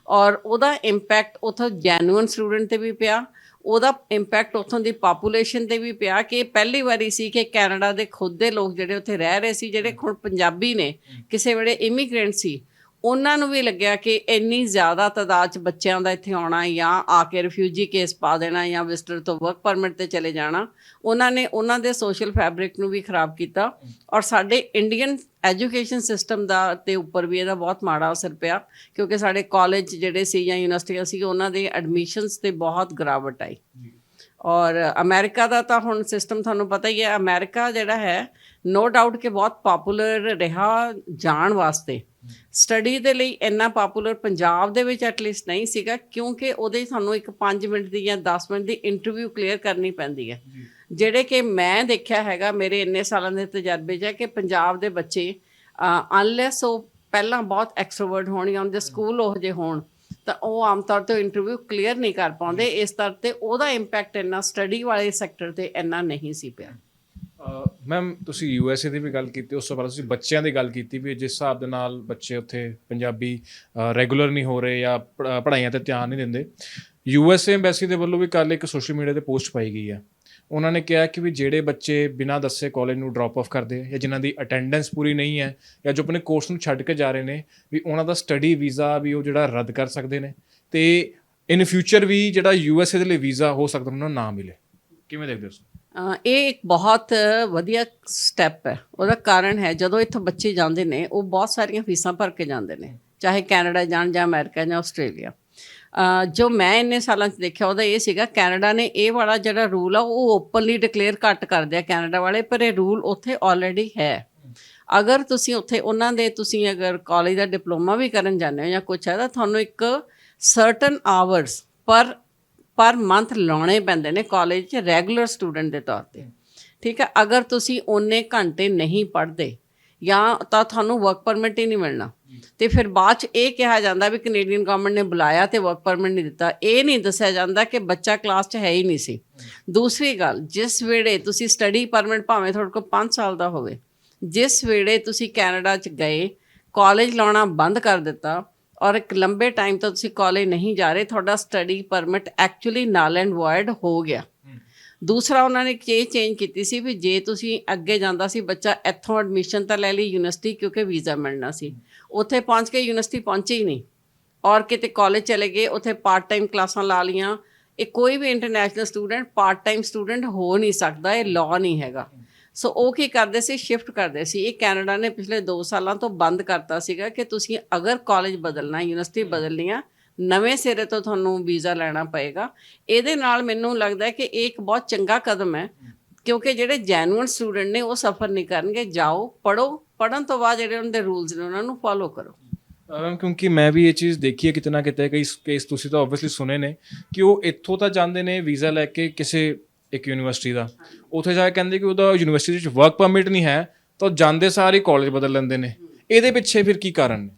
ਔਰ ਉਹਦਾ ਇੰਪੈਕਟ ਉਥੋਂ ਜੈਨੂਇਨ ਸਟੂਡੈਂਟ ਤੇ ਵੀ ਪਿਆ, ਉਹਦਾ ਇੰਪੈਕਟ ਉਥੋਂ ਦੀ ਪਾਪੂਲੇਸ਼ਨ ਤੇ ਵੀ ਪਿਆ ਕਿ ਪਹਿਲੀ ਵਾਰੀ ਸੀ ਕਿ ਕੈਨੇਡਾ ਦੇ ਖੁਦ ਦੇ ਲੋਕ ਜਿਹੜੇ ਉੱਥੇ ਰਹਿ ਰਹੇ ਸੀ, ਜਿਹੜੇ ਹੁਣ ਪੰਜਾਬੀ ਨੇ, ਕਿਸੇ ਵੇਲੇ ਇਮੀਗ੍ਰੈਂਟ ਸੀ ਉਹਨਾਂ ਨੂੰ ਵੀ ਲੱਗਿਆ ਕਿ ਇੰਨੀ ਜ਼ਿਆਦਾ ਤਾਦਾਦ ਚ ਬੱਚਿਆਂ ਦਾ ਇੱਥੇ ਆਉਣਾ ਜਾਂ ਆ ਕੇ ਰਿਫਿਊਜੀ ਕੇਸ ਪਾ ਦੇਣਾ ਜਾਂ ਵਿਜ਼ਟਰ ਤੋਂ ਵਰਕ ਪਰਮਿਟ ਤੇ ਚਲੇ ਜਾਣਾ, ਉਹਨਾਂ ਨੇ ਉਹਨਾਂ ਦੇ ਸੋਸ਼ਲ ਫੈਬਰਿਕ ਨੂੰ ਵੀ ਖਰਾਬ ਕੀਤਾ ਔਰ ਸਾਡੇ ਇੰਡੀਅਨ ਐਜੂਕੇਸ਼ਨ ਸਿਸਟਮ ਦਾ ਤੇ ਉੱਪਰ ਵੀ ਇਹਦਾ ਬਹੁਤ ਮਾੜਾ ਅਸਰ ਪਿਆ, ਕਿਉਂਕਿ ਸਾਡੇ ਕਾਲਜ ਜਿਹੜੇ ਸੀ ਜਾਂ ਯੂਨੀਵਰਸਿਟੀਆਂ ਸੀ ਉਹਨਾਂ ਦੇ ਐਡਮਿਸ਼ਨਸ ਤੇ ਬਹੁਤ ਗਿਰਾਵਟ ਆਈ। ਔਰ ਅਮਰੀਕਾ ਦਾ ਤਾਂ ਹੁਣ ਸਿਸਟਮ ਤੁਹਾਨੂੰ ਪਤਾ ਹੀ ਹੈ ਅਮਰੀਕਾ ਜਿਹੜਾ ਹੈ ਨੋ ਡਾਊਟ ਕਿ ਬਹੁਤ ਪਪੂਲਰ ਰਿਹਾ ਜਾਣ ਵਾਸਤੇ। ਸਟੱਡੀ ਦੇ ਲਈ ਇੰਨਾ ਪਪੂਲਰ ਪੰਜਾਬ ਦੇ ਵਿੱਚ ਐਟਲੀਸਟ ਨਹੀਂ ਸੀਗਾ ਕਿਉਂਕਿ ਉਹਦੇ ਸਾਨੂੰ ਇੱਕ 5 ਮਿੰਟ ਦੀ ਜਾਂ 10 ਮਿੰਟ ਦੀ ਇੰਟਰਵਿਊ ਕਲੀਅਰ ਕਰਨੀ ਪੈਂਦੀ ਹੈ। ਜਿਹੜੇ ਕਿ ਮੈਂ ਦੇਖਿਆ ਹੈਗਾ ਮੇਰੇ ਇੰਨੇ ਸਾਲਾਂ ਦੇ ਤਜਰਬੇ 'ਚ ਹੈ ਕਿ ਪੰਜਾਬ ਦੇ ਬੱਚੇ ਅਨਲੈਸ ਉਹ ਪਹਿਲਾਂ ਬਹੁਤ ਐਕਸਟਰੋਵਰਟ ਹੋਣ ਜਾਂ ਉਹਦੇ ਸਕੂਲ ਉਹ ਜੇ ਹੋਣ ਤਾਂ ਉਹ ਆਮ ਤੌਰ ਤੇ ਇੰਟਰਵਿਊ ਕਲੀਅਰ ਨਹੀਂ ਕਰ ਪਾਉਂਦੇ। ਇਸ ਤਰ੍ਹਾਂ ਤੇ ਉਹਦਾ ਇੰਪੈਕਟ ਇੰਨਾ ਸਟੱਡੀ ਵਾਲੇ ਸੈਕਟਰ ਤੇ ਇੰਨਾ ਨਹੀਂ ਸੀ ਪਿਆ। ਮੈਮ ਤੁਸੀਂ ਯੂ ਐੱਸ ਏ ਦੀ ਵੀ ਗੱਲ ਕੀਤੀ ਉਸ ਤੋਂ ਬਾਅਦ ਤੁਸੀਂ ਬੱਚਿਆਂ ਦੀ ਗੱਲ ਕੀਤੀ ਵੀ ਜਿਸ ਹਿਸਾਬ ਦੇ ਨਾਲ ਬੱਚੇ ਉੱਥੇ ਪੰਜਾਬੀ ਰੈਗੂਲਰ ਨਹੀਂ ਹੋ ਰਹੇ ਜਾਂ ਪੜ੍ਹਾ- ਪੜ੍ਹਾਈਆਂ ਤੇ ਧਿਆਨ ਨਹੀਂ ਦਿੰਦੇ। ਯੂ ਐੱਸ ਏ ਐਮਬੈਸੀ ਦੇ ਵੱਲੋਂ ਵੀ ਕੱਲ ਇੱਕ ਸੋਸ਼ਲ ਮੀਡੀਆ ਤੇ ਪੋਸਟ ਪਾਈ ਗਈ ਹੈ ਉਹਨਾਂ ਨੇ ਕਿਹਾ ਕਿ ਵੀ ਜਿਹੜੇ ਬੱਚੇ ਬਿਨਾਂ ਦੱਸੇ ਕਾਲਜ ਨੂੰ ਡ੍ਰੌਪ ਆਫ ਕਰਦੇ ਜਾਂ ਜਿਨ੍ਹਾਂ ਦੀ ਅਟੈਂਡੈਂਸ ਪੂਰੀ ਨਹੀਂ ਹੈ ਜਾਂ ਜੋ ਆਪਣੇ ਕੋਰਸ ਨੂੰ ਛੱਡ ਕੇ ਜਾ ਰਹੇ ਨੇ ਵੀ ਉਹਨਾਂ ਦਾ ਸਟੱਡੀ ਵੀਜ਼ਾ ਵੀ ਉਹ ਜਿਹੜਾ ਰੱਦ ਕਰ ਸਕਦੇ ਨੇ ਤੇ ਇਨ ਫਿਊਚਰ ਵੀ ਜਿਹੜਾ ਯੂ ਐੱਸ ਏ ਦੇ ਲਈ ਵੀਜ਼ਾ ਹੋ ਸਕਦਾ ਉਹਨਾਂ ਨੂੰ ਨਾ ਮਿਲੇ। ਕਿਵੇਂ ਦੇਖਦੇ ਹੋ ਅ, ਇਹ ਇੱਕ ਬਹੁਤ ਵਧੀਆ ਸਟੈਪ ਹੈ। ਉਹਦਾ ਕਾਰਨ ਹੈ, ਜਦੋਂ ਇੱਥੋਂ ਬੱਚੇ ਜਾਂਦੇ ਨੇ, ਉਹ ਬਹੁਤ ਸਾਰੀਆਂ ਫੀਸਾਂ ਭਰ ਕੇ ਜਾਂਦੇ ਨੇ, ਚਾਹੇ ਕੈਨੇਡਾ ਜਾਣ ਜਾਂ ਅਮਰੀਕਾ ਜਾਂ ਆਸਟ੍ਰੇਲੀਆ। ਜੋ ਮੈਂ ਇੰਨੇ ਸਾਲਾਂ 'ਚ ਦੇਖਿਆ, ਉਹਦਾ ਇਹ ਸੀਗਾ, ਕੈਨੇਡਾ ਨੇ ਇਹ ਵਾਲਾ ਜਿਹੜਾ ਰੂਲ ਆ, ਉਹ ਓਪਨਲੀ ਡਿਕਲੇਅਰ ਘੱਟ ਕਰਦੇ ਆ ਕੈਨੇਡਾ ਵਾਲੇ, ਪਰ ਇਹ ਰੂਲ ਉੱਥੇ ਆਲਰੇਡੀ ਹੈ। ਅਗਰ ਤੁਸੀਂ ਉੱਥੇ ਉਹਨਾਂ ਦੇ, ਤੁਸੀਂ ਅਗਰ ਕਾਲਜ ਦਾ ਡਿਪਲੋਮਾ ਵੀ ਕਰਨ ਜਾਂਦੇ ਹੋ ਜਾਂ ਕੁਛ ਹੈ, ਤਾਂ ਤੁਹਾਨੂੰ ਇੱਕ ਸਰਟਨ ਆਵਰਸ ਪਰ ਪਰ ਮੰਥ ਲਾਉਣੇ ਪੈਂਦੇ ਨੇ ਕਾਲਜ 'ਚ ਰੈਗੂਲਰ ਸਟੂਡੈਂਟ ਦੇ ਤੌਰ ਤੇ। ਠੀਕ ਹੈ, ਅਗਰ ਤੁਸੀਂ ਓਨੇ ਘੰਟੇ ਨਹੀਂ ਪੜ੍ਹਦੇ ਜਾਂ ਤਾਂ ਤੁਹਾਨੂੰ ਵਰਕ ਪਰਮਿਟ ਹੀ ਨਹੀਂ ਮਿਲਣਾ। ਤੇ ਫਿਰ ਬਾਅਦ ਚ ਇਹ ਕਿਹਾ ਜਾਂਦਾ ਵੀ ਕੈਨੇਡੀਅਨ ਗਵਰਨਮੈਂਟ ਨੇ ਬੁਲਾਇਆ ਤੇ ਵਰਕ ਪਰਮਿਟ ਨਹੀਂ ਦਿੱਤਾ। ਇਹ ਨਹੀਂ ਦੱਸਿਆ ਜਾਂਦਾ ਕਿ ਬੱਚਾ ਕਲਾਸ 'ਚ ਹੈ ਹੀ ਨਹੀਂ ਸੀ। ਦੂਸਰੀ ਗੱਲ, ਜਿਸ ਵੇਲੇ ਤੁਸੀਂ ਸਟੱਡੀ ਪਰਮਿਟ ਭਾਵੇਂ ਤੁਹਾਡੇ ਕੋਲ 5 ਸਾਲ ਦਾ ਹੋਵੇ, ਜਿਸ ਵੇਲੇ ਤੁਸੀਂ ਕੈਨੇਡਾ 'ਚ ਗਏ ਕਾਲਜ ਲਾਉਣਾ ਬੰਦ ਕਰ ਦਿੱਤਾ ਔਰ ਇੱਕ ਲੰਬੇ ਟਾਈਮ ਤੋਂ ਤੁਸੀਂ ਕਾਲਜ ਨਹੀਂ ਜਾ ਰਹੇ ਤੁਹਾਡਾ study permit actually null and void ਹੋ ਗਿਆ। ਦੂਸਰਾ ਉਹਨਾਂ ਨੇ ਇਹ ਚੇਂਜ ਕੀਤੀ ਸੀ ਵੀ ਜੇ ਤੁਸੀਂ ਅੱਗੇ ਜਾਂਦਾ ਸੀ ਬੱਚਾ ਇੱਥੋਂ ਐਡਮਿਸ਼ਨ ਤਾਂ ਲੈ ਲਈ ਯੂਨੀਵਰਸਿਟੀ ਕਿਉਂਕਿ ਵੀਜ਼ਾ ਮਿਲਣਾ ਸੀ। ਉੱਥੇ ਪਹੁੰਚ ਕੇ ਯੂਨੀਵਰਸਿਟੀ ਪਹੁੰਚੇ ਹੀ ਨਹੀਂ। ਔਰ ਕਿਤੇ ਕਾਲਜ ਚਲੇ ਗਏ ਉੱਥੇ ਪਾਰਟ ਟਾਈਮ ਕਲਾਸਾਂ ਲਾ ਲੀਆਂ ਇਹ ਕੋਈ ਵੀ international student part time student ਹੋ ਨਹੀਂ ਸਕਦਾ ਇਹ ਲਾਅ ਨਹੀਂ ਹੈਗਾ। ਸੋ ਉਹ ਕੀ ਕਰਦੇ ਸੀ? ਸ਼ਿਫਟ ਕਰਦੇ ਸੀ। ਇਹ ਕੈਨੇਡਾ ਨੇ ਪਿਛਲੇ 2 ਸਾਲਾਂ ਤੋਂ ਬੰਦ ਕਰਤਾ ਸੀਗਾ ਕਿ ਤੁਸੀਂ ਅਗਰ ਕਾਲਜ ਬਦਲਣਾ ਯੂਨੀਵਰਸਿਟੀ ਬਦਲਣੀ ਆ ਨਵੇਂ ਸਿਰੇ ਤੋਂ ਤੁਹਾਨੂੰ ਵੀਜ਼ਾ ਲੈਣਾ ਪਏਗਾ। ਇਹਦੇ ਨਾਲ ਮੈਨੂੰ ਲੱਗਦਾ ਹੈ ਕਿ ਇਹ ਇੱਕ ਬਹੁਤ ਚੰਗਾ ਕਦਮ ਹੈ ਕਿਉਂਕਿ ਜਿਹੜੇ ਜੈਨੂਇਨ ਸਟੂਡੈਂਟ ਨੇ ਉਹ ਸਫਰ ਨਹੀਂ ਕਰਨਗੇ। ਜਾਓ ਪੜੋ ਪੜਨ ਤੋਂ ਬਾਅਦ ਜਿਹੜੇ ਉਹਨਾਂ ਦੇ ਰੂਲਸ ਨੇ ਉਹਨਾਂ ਨੂੰ ਫੋਲੋ ਕਰੋ। ਕਿਉਂਕਿ ਮੈਂ ਵੀ ਇਹ ਚੀਜ਼ ਦੇਖੀ ਹੈ ਕਿਤੇ ਨਾ ਕਿਤੇ ਕਈ ਕੇਸ ਤੁਸੀਂ ਤਾਂ ਆਬਵੀਅਸਲੀ ਸੁਨੇ ਨੇ ਕਿ ਉਹ ਇੱਥੋਂ ਤਾਂ ਜਾਂਦੇ ਨੇ ਵੀਜ਼ਾ ਲੈ ਕੇ ਕਿਸੇ ਇੱਕ ਯੂਨੀਵਰਸਿਟੀ ਦਾ। ਉੱਥੇ ਜਾ ਕੇ ਕਹਿੰਦੇ ਕਿ ਉਹਦਾ ਯੂਨੀਵਰਸਿਟੀ ਵਿੱਚ ਵਰਕ ਪਰਮਿਟ ਨਹੀਂ ਹੈ ਤਾਂ ਜਾਂਦੇ ਸਾਰੇ ਕਾਲਜ ਬਦਲ ਲੈਂਦੇ ਨੇ। ਇਹਦੇ ਪਿੱਛੇ ਫਿਰ ਕੀ ਕਾਰਨ ਨੇ?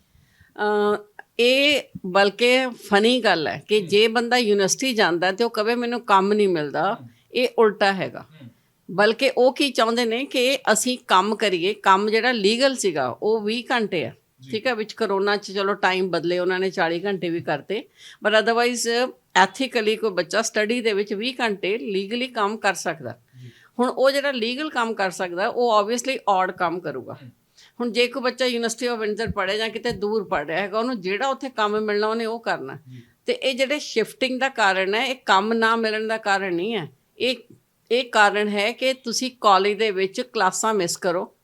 ਅ ਇਹ ਬਲਕਿ ਫਨੀ ਗੱਲ ਹੈ ਕਿ ਜੇ ਬੰਦਾ ਯੂਨੀਵਰਸਿਟੀ ਜਾਂਦਾ ਤੇ ਉਹ ਕਵੇ ਮੈਨੂੰ ਕੰਮ ਨਹੀਂ ਮਿਲਦਾ ਇਹ ਉਲਟਾ ਹੈਗਾ। ਬਲਕਿ ਉਹ ਕੀ ਚਾਹੁੰਦੇ ਨੇ ਕਿ ਅਸੀਂ ਕੰਮ ਕਰੀਏ ਕੰਮ ਜਿਹੜਾ ਲੀਗਲ ਸੀਗਾ ਉਹ 20 ਘੰਟੇ ਆ ਠੀਕ ਹੈ ਵਿੱਚ ਕਰੋਨਾ ਚ ਚਲੋ ਟਾਈਮ ਬਦਲੇ ਉਹਨਾਂ ਨੇ 40 ਘੰਟੇ ਵੀ ਕਰਤੇ। ਬਟ ਅਦਰਵਾਈਜ਼ ਐਥੀਕਲੀ ਕੋਈ ਬੱਚਾ ਸਟੱਡੀ ਦੇ ਵਿੱਚ 20 ਘੰਟੇ ਲੀਗਲੀ ਕੰਮ ਕਰ ਸਕਦਾ। ਹੁਣ ਉਹ ਜਿਹੜਾ ਲੀਗਲ ਕੰਮ ਕਰ ਸਕਦਾ ਉਹ ਆਬਵੀਅਸਲੀ ਔਡ ਕੰਮ ਕਰੂਗਾ। ਹੁਣ ਜੇ ਕੋਈ ਬੱਚਾ ਯੂਨੀਵਰਸਿਟੀ ਆਫ ਵਿੰਜ਼ਰ ਪੜ੍ਹੇ ਜਾਂ ਕਿਤੇ ਦੂਰ ਪੜ੍ਹ ਰਿਹਾ ਹੈਗਾ ਉਹਨੂੰ ਜਿਹੜਾ ਉੱਥੇ ਕੰਮ ਮਿਲਣਾ ਉਹਨੇ ਉਹ ਕਰਨਾ। ਤੇ ਇਹ ਜਿਹੜੇ ਸ਼ਿਫਟਿੰਗ ਦਾ ਕਾਰਨ ਹੈ ਇਹ ਕੰਮ ਨਾ ਮਿਲਣ ਦਾ ਕਾਰਨ ਨਹੀਂ ਹੈ। ਇਹ ਇਹ ਕਾਰਨ ਹੈ ਕਿ ਤੁਸੀਂ ਕਾਲਜ ਦੇ ਵਿੱਚ ਕਲਾਸਾਂ ਮਿਸ ਕਰੋ।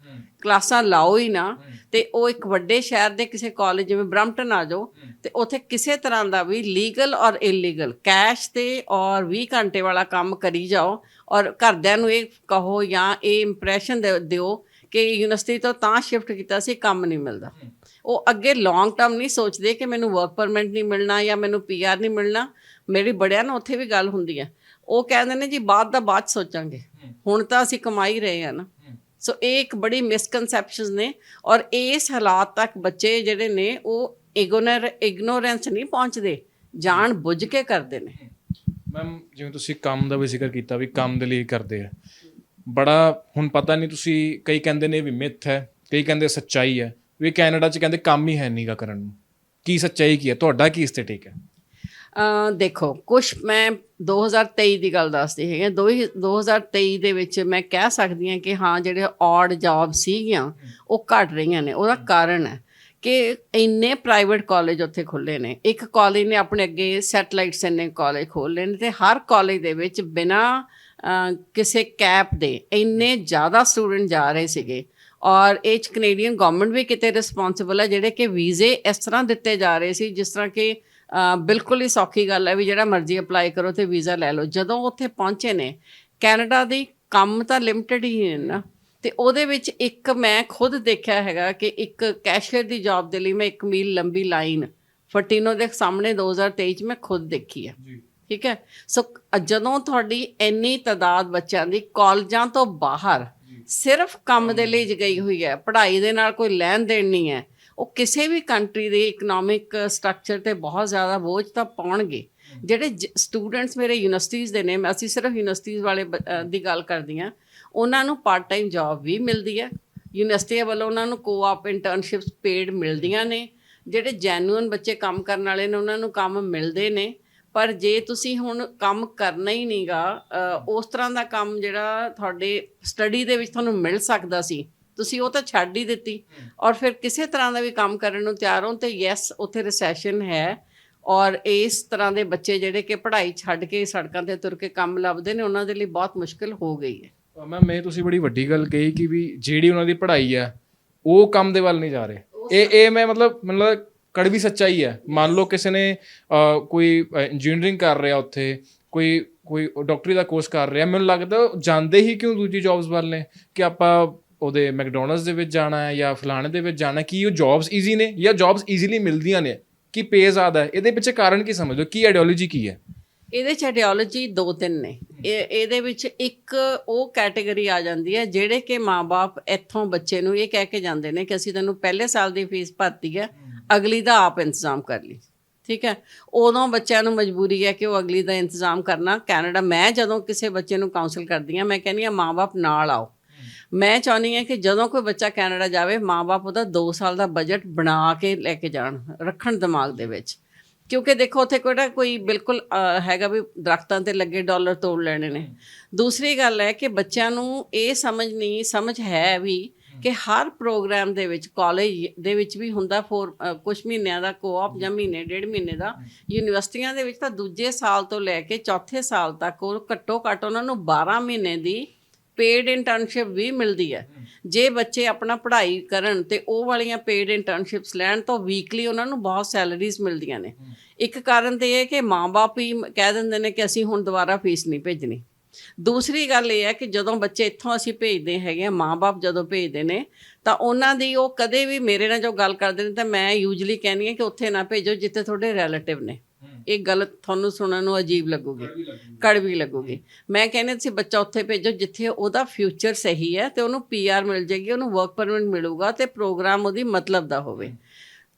ਕਲਾਸਾਂ ਲਾਓ ਹੀ ਨਾ ਤੇ ਉਹ ਇੱਕ ਵੱਡੇ ਸ਼ਹਿਰ ਦੇ ਕਿਸੇ ਕਾਲਜ ਜਿਵੇਂ ਬ੍ਰਮਟਨ ਆ ਜਾਓ ਤੇ ਉੱਥੇ ਕਿਸੇ ਤਰ੍ਹਾਂ ਦਾ ਵੀ ਲੀਗਲ ਔਰ ਇਲੀਗਲ ਕੈਸ਼ ਤੇ ਔਰ 20 ਘੰਟੇ ਵਾਲਾ ਕੰਮ ਕਰੀ ਜਾਓ ਔਰ ਘਰਦਿਆਂ ਨੂੰ ਇਹ ਕਹੋ ਜਾਂ ਇਹ ਇੰਪ੍ਰੈਸ਼ਨ ਦਿਓ ਕਿ ਯੂਨੀਵਰਸਿਟੀ ਤੋਂ ਤਾਂ ਸ਼ਿਫਟ ਕੀਤਾ ਸੀ ਕੰਮ ਨਹੀਂ ਮਿਲਦਾ। ਉਹ ਅੱਗੇ ਲੌਂਗ ਟਰਮ ਨਹੀਂ ਸੋਚਦੇ ਕਿ ਮੈਨੂੰ ਵਰਕ ਪਰਮਿਟ ਨਹੀਂ ਮਿਲਣਾ ਜਾਂ ਮੈਨੂੰ ਪੀਆਰ ਨਹੀਂ ਮਿਲਣਾ। ਮੇਰੀ ਬੜਿਆਂ ਨਾਲ ਉੱਥੇ ਵੀ ਗੱਲ ਹੁੰਦੀ ਹੈ। ਉਹ ਕਹਿੰਦੇ ਨੇ ਜੀ ਬਾਅਦ ਦਾ ਬਾਅਦ ਸੋਚਾਂਗੇ। ਹੁਣ ਤਾਂ ਅਸੀਂ ਕਮਾਈ ਰਹੇ ਆ ਨਾ। ਸੋ ਇਹ ਇੱਕ ਬੜੀ ਮਿਸਕਨਸੈਪਸ਼ਨਸ ਨੇ ਔਰ ਇਸ ਹਾਲਾਤ ਤੱਕ ਬੱਚੇ ਜਿਹੜੇ ਨੇ ਉਹ ਇਗਨੋਰ ਇਗਨੋਰੈਂਸ ਨਹੀਂ ਪਹੁੰਚਦੇ ਜਾਣ ਬੁੱਝ ਕੇ ਕਰਦੇ ਨੇ ਮੈਮ ਜਿਵੇਂ ਤੁਸੀਂ ਕੰਮ ਦਾ ਵੀ ਜ਼ਿਕਰ ਕੀਤਾ ਵੀ ਕੰਮ ਦੇ ਲਈ ਕਰਦੇ ਆ ਬੜਾ ਹੁਣ ਪਤਾ ਨਹੀਂ ਤੁਸੀਂ ਕਈ ਕਹਿੰਦੇ ਨੇ ਵੀ ਮਿੱਥ ਹੈ ਕਈ ਕਹਿੰਦੇ ਸੱਚਾਈ ਹੈ ਵੀ ਕੈਨੇਡਾ 'ਚ ਕਹਿੰਦੇ ਕੰਮ ਹੀ ਹੈ ਨਹੀਂਗਾ ਕਰਨ ਨੂੰ ਕੀ ਸੱਚਾਈ ਕੀ ਹੈ ਤੁਹਾਡਾ ਕੀ ਇਸ ਤੇ ਠੀਕ ਹੈ ਅ ਦੇਖੋ ਕੁਛ ਮੈਂ 2023 ਦੀ ਗੱਲ ਦੱਸਦੀ ਹੈਗੀ ਹਾਂ। ਦੋ ਹੀ 2023 ਦੇ ਵਿੱਚ ਮੈਂ ਕਹਿ ਸਕਦੀ ਹਾਂ ਕਿ ਹਾਂ ਜਿਹੜੇ ਔਡ ਜੌਬ ਸੀਗੀਆਂ ਉਹ ਘਟ ਰਹੀਆਂ ਨੇ। ਉਹਦਾ ਕਾਰਨ ਹੈ ਕਿ ਇੰਨੇ ਪ੍ਰਾਈਵੇਟ ਕਾਲਜ ਉੱਥੇ ਖੁੱਲੇ ਨੇ। ਇੱਕ ਕਾਲਜ ਨੇ ਆਪਣੇ ਅੱਗੇ ਸੈਟਲਾਈਟਸ ਇੰਨੇ ਕਾਲਜ ਖੋਲ੍ਹੇ ਨੇ ਤੇ ਹਰ ਕਾਲਜ ਦੇ ਵਿੱਚ ਬਿਨਾ ਕਿਸੇ ਕੈਪ ਦੇ ਇੰਨੇ ਜ਼ਿਆਦਾ ਸਟੂਡੈਂਟ ਜਾ ਰਹੇ ਸੀਗੇ। ਔਰ ਇਹ ਚ ਕੈਨੇਡੀਅਨ ਗਵਰਨਮੈਂਟ ਵੀ ਕਿਤੇ ਰਿਸਪੌਂਸਿਬਲ ਹੈ ਜਿਹੜੇ ਕਿ ਵੀਜ਼ੇ ਇਸ ਤਰ੍ਹਾਂ ਦਿੱਤੇ ਜਾ ਰਹੇ ਸੀ ਜਿਸ ਤਰ੍ਹਾਂ ਕਿ ਬਿਲਕੁਲ ਹੀ ਸੌਖੀ ਗੱਲ ਹੈ ਵੀ ਜਿਹੜਾ ਮਰਜ਼ੀ ਅਪਲਾਈ ਕਰੋ ਤੇ ਵੀਜ਼ਾ ਲੈ ਲਓ। ਜਦੋਂ ਉੱਥੇ ਪਹੁੰਚੇ ਨੇ ਕੈਨੇਡਾ ਦੀ ਕੰਮ ਤਾਂ ਲਿਮਟਿਡ ਹੀ ਹੈ ਨਾ ਤੇ ਉਹਦੇ ਵਿੱਚ ਇੱਕ ਮੈਂ ਖੁਦ ਦੇਖਿਆ ਹੈਗਾ ਕਿ ਇੱਕ ਕੈਸ਼ੀਅਰ ਦੀ ਜੌਬ ਦੇ ਲਈ ਮੈਂ ਇੱਕ ਮੀਲ ਲੰਬੀ ਲਾਈਨ ਫਟੀਨੋ ਦੇ ਸਾਹਮਣੇ 2023 ਚ ਮੈਂ ਖੁਦ ਦੇਖੀ ਹੈ। ਜੀ। ਠੀਕ ਹੈ? ਸੋ ਜਦੋਂ ਤੁਹਾਡੀ ਇੰਨੀ ਤਾਦਾਦ ਬੱਚਿਆਂ ਦੀ ਕਾਲਜਾਂ ਤੋਂ ਬਾਹਰ ਸਿਰਫ ਕੰਮ ਦੇ ਲਈ ਜ ਗਈ ਹੋਈ ਹੈ ਪੜ੍ਹਾਈ ਦੇ ਨਾਲ ਕੋਈ ਲੈਣ ਦੇਣ ਨਹੀਂ ਹੈ ਉਹ ਕਿਸੇ ਵੀ ਕੰਟਰੀ ਦੇ ਇਕਨੋਮਿਕ ਸਟਰਕਚਰ ਤੇ ਬਹੁਤ ਜ਼ਿਆਦਾ ਬੋਝ ਤਾਂ ਪਾਉਣਗੇ। ਜਿਹੜੇ ਸਟੂਡੈਂਟਸ ਮੇਰੇ ਯੂਨੀਵਰਸਿਟੀਜ਼ ਦੇ ਨੇ, ਮੈਂ ਅਸੀਂ ਸਿਰਫ ਯੂਨੀਵਰਸਿਟੀਜ਼ ਵਾਲੇ ਬ- ਦੀ ਗੱਲ ਕਰਦੀ ਹਾਂ। ਉਹਨਾਂ ਨੂੰ ਪਾਰਟ ਟਾਈਮ ਜੌਬ ਵੀ ਮਿਲਦੀ ਹੈ। ਯੂਨੀਵਰਸਿਟੀਆਂ ਵੱਲੋਂ ਉਹਨਾਂ ਨੂੰ ਕੋ-ਆਪ ਇੰਟਰਨਸ਼ਿਪਸ ਪੇਡ ਮਿਲਦੀਆਂ ਨੇ। ਜਿਹੜੇ ਜੈਨੂਇਨ ਬੱਚੇ ਕੰਮ ਕਰਨ ਵਾਲੇ ਨੇ, ਉਹਨਾਂ ਨੂੰ ਕੰਮ ਮਿਲਦੇ ਨੇ। ਪਰ ਜੇ ਤੁਸੀਂ ਹੁਣ ਕੰਮ ਕਰਨਾ ਹੀ ਨਹੀਂਗਾ ਉਸ ਤਰ੍ਹਾਂ ਦਾ ਕੰਮ ਜਿਹੜਾ ਤੁਹਾਡੇ ਸਟੱਡੀ ਦੇ ਵਿੱਚ ਤੁਹਾਨੂੰ ਮਿਲ ਸਕਦਾ ਸੀ ਤੁਸੀਂ ਉਹ ਤਾਂ ਛੱਡ ਹੀ ਦਿੱਤੀ। ਔਰ ਫਿਰ ਕਿਸੇ ਤਰ੍ਹਾਂ ਦਾ ਵੀ ਕੰਮ ਕਰਨ ਨੂੰ ਤਿਆਰ ਹੋ ਤੇ ਯੈਸ ਉੱਥੇ ਰਿਸੈਸ਼ਨ ਹੈ। ਔਰ ਇਸ ਤਰ੍ਹਾਂ ਦੇ ਬੱਚੇ ਜਿਹੜੇ ਕਿ ਪੜ੍ਹਾਈ ਛੱਡ ਕੇ ਸੜਕਾਂ ਤੇ ਤੁਰ ਕੇ ਕੰਮ ਲੱਭਦੇ ਨੇ ਉਹਨਾਂ ਦੇ ਲਈ ਬਹੁਤ ਮੁਸ਼ਕਲ ਹੋ ਗਈ ਹੈ। ਮੈਮ ਇਹ ਤੁਸੀਂ ਬੜੀ ਵੱਡੀ ਗੱਲ ਕਹੀ ਕਿ ਵੀ ਜਿਹੜੀ ਉਹਨਾਂ ਦੀ ਪੜ੍ਹਾਈ ਹੈ ਉਹ ਕੰਮ ਦੇ ਵੱਲ ਨਹੀਂ ਜਾ ਰਹੇ। ਇਹ ਇਹ ਮੈਂ ਮਤਲਬ ਮਤਲਬ ਕੜਵੀ ਸੱਚਾਈ ਹੈ। ਮੰਨ ਲਓ ਕਿਸੇ ਨੇ ਕੋਈ ਇੰਜੀਨੀਅਰਿੰਗ ਕਰ ਰਿਹਾ ਉੱਥੇ ਕੋਈ ਕੋਈ ਡਾਕਟਰੀ ਦਾ ਕੋਰਸ ਕਰ ਰਿਹਾ ਮੈਨੂੰ ਲੱਗਦਾ ਜਾਂਦੇ ਹੀ ਕਿਉਂ ਦੂਜੀ ਜੌਬਸ ਵੱਲ ਨੇ ਕਿ ਆਪਾਂ ਉਹਦੇ ਮੈਕਡੋਨਲਡਸ ਦੇ ਵਿੱਚ ਜਾਣਾ ਹੈ ਜਾਂ ਫਲਾਣੇ ਦੇ ਵਿੱਚ ਜਾਣਾ ਕੀ ਉਹ ਜੌਬਸ ਈਜ਼ੀ ਨੇ ਜਾਂ ਜੌਬਸ ਈਜ਼ੀਲੀ ਮਿਲਦੀਆਂ ਨੇ? ਕੀ ਪੇ ਜ਼ਿਆਦਾ ਹੈ? ਇਹਦੇ ਪਿੱਛੇ ਕਾਰਨ ਕੀ ਸਮਝੋ ਕੀ ਆਈਡੀਓਲੋਜੀ ਕੀ ਹੈ? ਇਹਦੇ ਚ ਆਈਡੀਓਲੋਜੀ ਦੋ ਤਿੰਨ ਨੇ। ਇਹਦੇ ਵਿੱਚ ਇੱਕ ਉਹ ਕੈਟਾਗਰੀ ਆ ਜਾਂਦੀ ਹੈ ਜਿਹੜੇ ਕਿ ਮਾਪੇ ਇੱਥੋਂ ਬੱਚੇ ਨੂੰ ਇਹ ਕਹਿ ਕੇ ਜਾਂਦੇ ਨੇ ਕਿ ਅਸੀਂ ਤੈਨੂੰ ਪਹਿਲੇ ਸਾਲ ਦੀ ਫੀਸ ਭਰਤੀ ਹੈ, ਅਗਲੀ ਦਾ ਆਪ ਇੰਤਜ਼ਾਮ ਕਰ ਲਈ। ਠੀਕ ਹੈ? ਉਦੋਂ ਬੱਚਿਆਂ ਨੂੰ ਮਜਬੂਰੀ ਹੈ ਕਿ ਉਹ ਅਗਲੀ ਦਾ ਇੰਤਜ਼ਾਮ ਕਰਨਾ। ਕੈਨੇਡਾ, ਮੈਂ ਜਦੋਂ ਕਿਸੇ ਬੱਚੇ ਨੂੰ ਕਾਉਂਸਲ ਕਰਦੀ ਹਾਂ, ਮੈਂ ਕਹਿੰਦੀ ਹਾਂ ਮਾਪੇ ਨਾਲ ਆਓ। ਮੈਂ ਚਾਹੁੰਦੀ ਹਾਂ ਕਿ ਜਦੋਂ ਕੋਈ ਬੱਚਾ ਕੈਨੇਡਾ ਜਾਵੇ ਮਾਪੇ ਉਹਦਾ 2 ਸਾਲ ਦਾ ਬਜਟ ਬਣਾ ਕੇ ਲੈ ਕੇ ਜਾਣ, ਰੱਖਣ ਦਿਮਾਗ ਦੇ ਵਿੱਚ। ਕਿਉਂਕਿ ਦੇਖੋ, ਉੱਥੇ ਕੋਈ ਕੋਈ ਬਿਲਕੁਲ ਹੈਗਾ ਵੀ ਦਰਖਤਾਂ ਤੇ ਲੱਗੇ ਡਾਲਰ ਤੋੜ ਲੈਣੇ ਨੇ। ਦੂਸਰੀ ਗੱਲ ਹੈ ਕਿ ਬੱਚਿਆਂ ਨੂੰ ਇਹ ਸਮਝ ਨਹੀਂ, ਸਮਝ ਹੈ ਵੀ ਕਿ ਹਰ ਪ੍ਰੋਗਰਾਮ ਦੇ ਵਿੱਚ, ਕਾਲਜ ਦੇ ਵਿੱਚ ਵੀ ਹੁੰਦਾ ਫੋਰ ਕੁਝ ਮਹੀਨਿਆਂ ਦਾ ਕੋਆਪ ਜਾਂ ਮਹੀਨੇ, ਡੇਢ ਮਹੀਨੇ ਦਾ। ਯੂਨੀਵਰਸਿਟੀਆਂ ਦੇ ਵਿੱਚ ਤਾਂ ਦੂਜੇ ਸਾਲ ਤੋਂ ਲੈ ਕੇ ਚੌਥੇ ਸਾਲ ਤੱਕ ਉਹ ਘੱਟੋ ਘੱਟ ਉਹਨਾਂ ਨੂੰ 12 ਮਹੀਨੇ ਦੀ ਪੇਡ ਇੰਟਰਨਸ਼ਿਪ ਵੀ ਮਿਲਦੀ ਹੈ। ਜੇ ਬੱਚੇ ਆਪਣਾ ਪੜ੍ਹਾਈ ਕਰਨ ਤੇ ਉਹ ਵਾਲੀਆਂ ਪੇਡ ਇੰਟਰਨਸ਼ਿਪਸ ਲੈਣ ਤਾਂ ਵੀਕਲੀ ਉਹਨਾਂ ਨੂੰ ਬਹੁਤ ਸੈਲਰੀਜ਼ ਮਿਲਦੀਆਂ ਨੇ। ਇੱਕ ਕਾਰਨ ਤੇ ਇਹ ਹੈ ਕਿ ਮਾਪੇ ਹੀ ਕਹਿ ਦਿੰਦੇ ਨੇ ਕਿ ਅਸੀਂ ਹੁਣ ਦੁਬਾਰਾ ਫੀਸ ਨਹੀਂ ਭੇਜਣੀ। ਦੂਸਰੀ ਗੱਲ ਇਹ ਹੈ ਕਿ ਜਦੋਂ ਬੱਚੇ ਇੱਥੋਂ ਅਸੀਂ ਭੇਜਦੇ ਹੈਗੇ ਆ ਮਾਪੇ ਜਦੋਂ ਭੇਜਦੇ ਨੇ, ਤਾਂ ਉਹਨਾਂ ਦੀ ਉਹ ਕਦੇ ਵੀ ਮੇਰੇ ਨਾਲ ਜੋ ਗੱਲ ਕਰਦੇ ਨੇ ਤਾਂ ਮੈਂ ਯੂਜੂਲੀ ਕਹਿੰਦੀ ਹਾਂ ਕਿ ਉੱਥੇ ਨਾ ਭੇਜੋ ਜਿੱਥੇ ਤੁਹਾਡੇ ਰਿਲੇਟਿਵ ਨੇ। ਇਹ ਗੱਲ ਤੁਹਾਨੂੰ ਸੁਣਨ ਨੂੰ ਅਜੀਬ ਲੱਗੂਗੀ। ਕੜਵੀ ਲੱਗੂਗੀ। ਮੈਂ ਕਹਿੰਦੀ ਤੁਸੀਂ ਬੱਚਾ ਉੱਥੇ ਭੇਜੋ ਜਿੱਥੇ ਉਹਦਾ ਫਿਊਚਰ ਸਹੀ ਹੈ ਤੇ ਉਹਨੂੰ ਪੀਆਰ ਮਿਲ ਜੇਗੀ ਉਹਨੂੰ ਵਰਕ ਪਰਮਿਟ ਮਿਲੂਗਾ ਤੇ ਪ੍ਰੋਗਰਾਮ ਉਹਦੀ ਮਤਲਬ ਦਾ ਹੋਵੇ।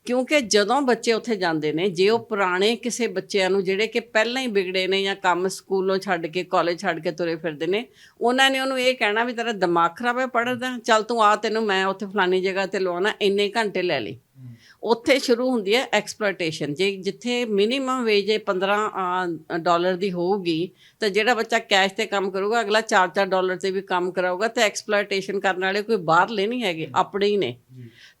ਕਿਉਂਕਿ ਜਦੋਂ ਬੱਚੇ ਉੱਥੇ ਜਾਂਦੇ ਨੇ ਜੇ ਉਹ ਪੁਰਾਣੇ ਕਿਸੇ ਬੱਚਿਆਂ ਨੂੰ ਜਿਹੜੇ ਕਿ ਪਹਿਲਾਂ ਹੀ ਵਿਗੜੇ ਨੇ ਜਾਂ ਕੰਮ ਸਕੂਲੋਂ ਛੱਡ ਕੇ ਕਾਲਜ ਛੱਡ ਕੇ ਤੁਰੇ ਫਿਰਦੇ ਨੇ ਉਹਨਾਂ ਨੇ ਉਹਨੂੰ ਇਹ ਕਹਿਣਾ ਵੀ ਤੇਰਾ ਦਿਮਾਗ ਖਰਾਬ ਹੈ ਪੜ੍ਹਦਾ ਚੱਲ ਤੂੰ ਆ ਤੈਨੂੰ ਮੈਂ ਉੱਥੇ ਫਲਾਨੀ ਜਗ੍ਹਾ ਤੇ ਲਵਾਉਣਾ ਇੰਨੇ ਘੰਟੇ ਲੈ ਲਈ। ਉੱਥੇ ਸ਼ੁਰੂ ਹੁੰਦੀ ਹੈ ਐਕਸਪਲੋਇਟੇਸ਼ਨ ਜੇ ਜਿੱਥੇ ਮਿਨੀਮਮ ਵੇਜ 15 ਡਾਲਰ ਦੀ ਹੋਊਗੀ ਤਾਂ ਜਿਹੜਾ ਬੱਚਾ ਕੈਸ਼ ਤੇ ਕੰਮ ਕਰੂਗਾ ਅਗਲਾ 4-4 ਡਾਲਰ ਤੇ ਵੀ ਕੰਮ ਕਰਾਊਗਾ ਤੇ ਐਕਸਪਲੋਇਟੇਸ਼ਨ ਕਰਨ ਵਾਲੇ ਕੋਈ ਬਾਹਰਲੇ ਨਹੀਂ ਹੈਗੇ ਆਪਣੇ ਹੀ ਨੇ।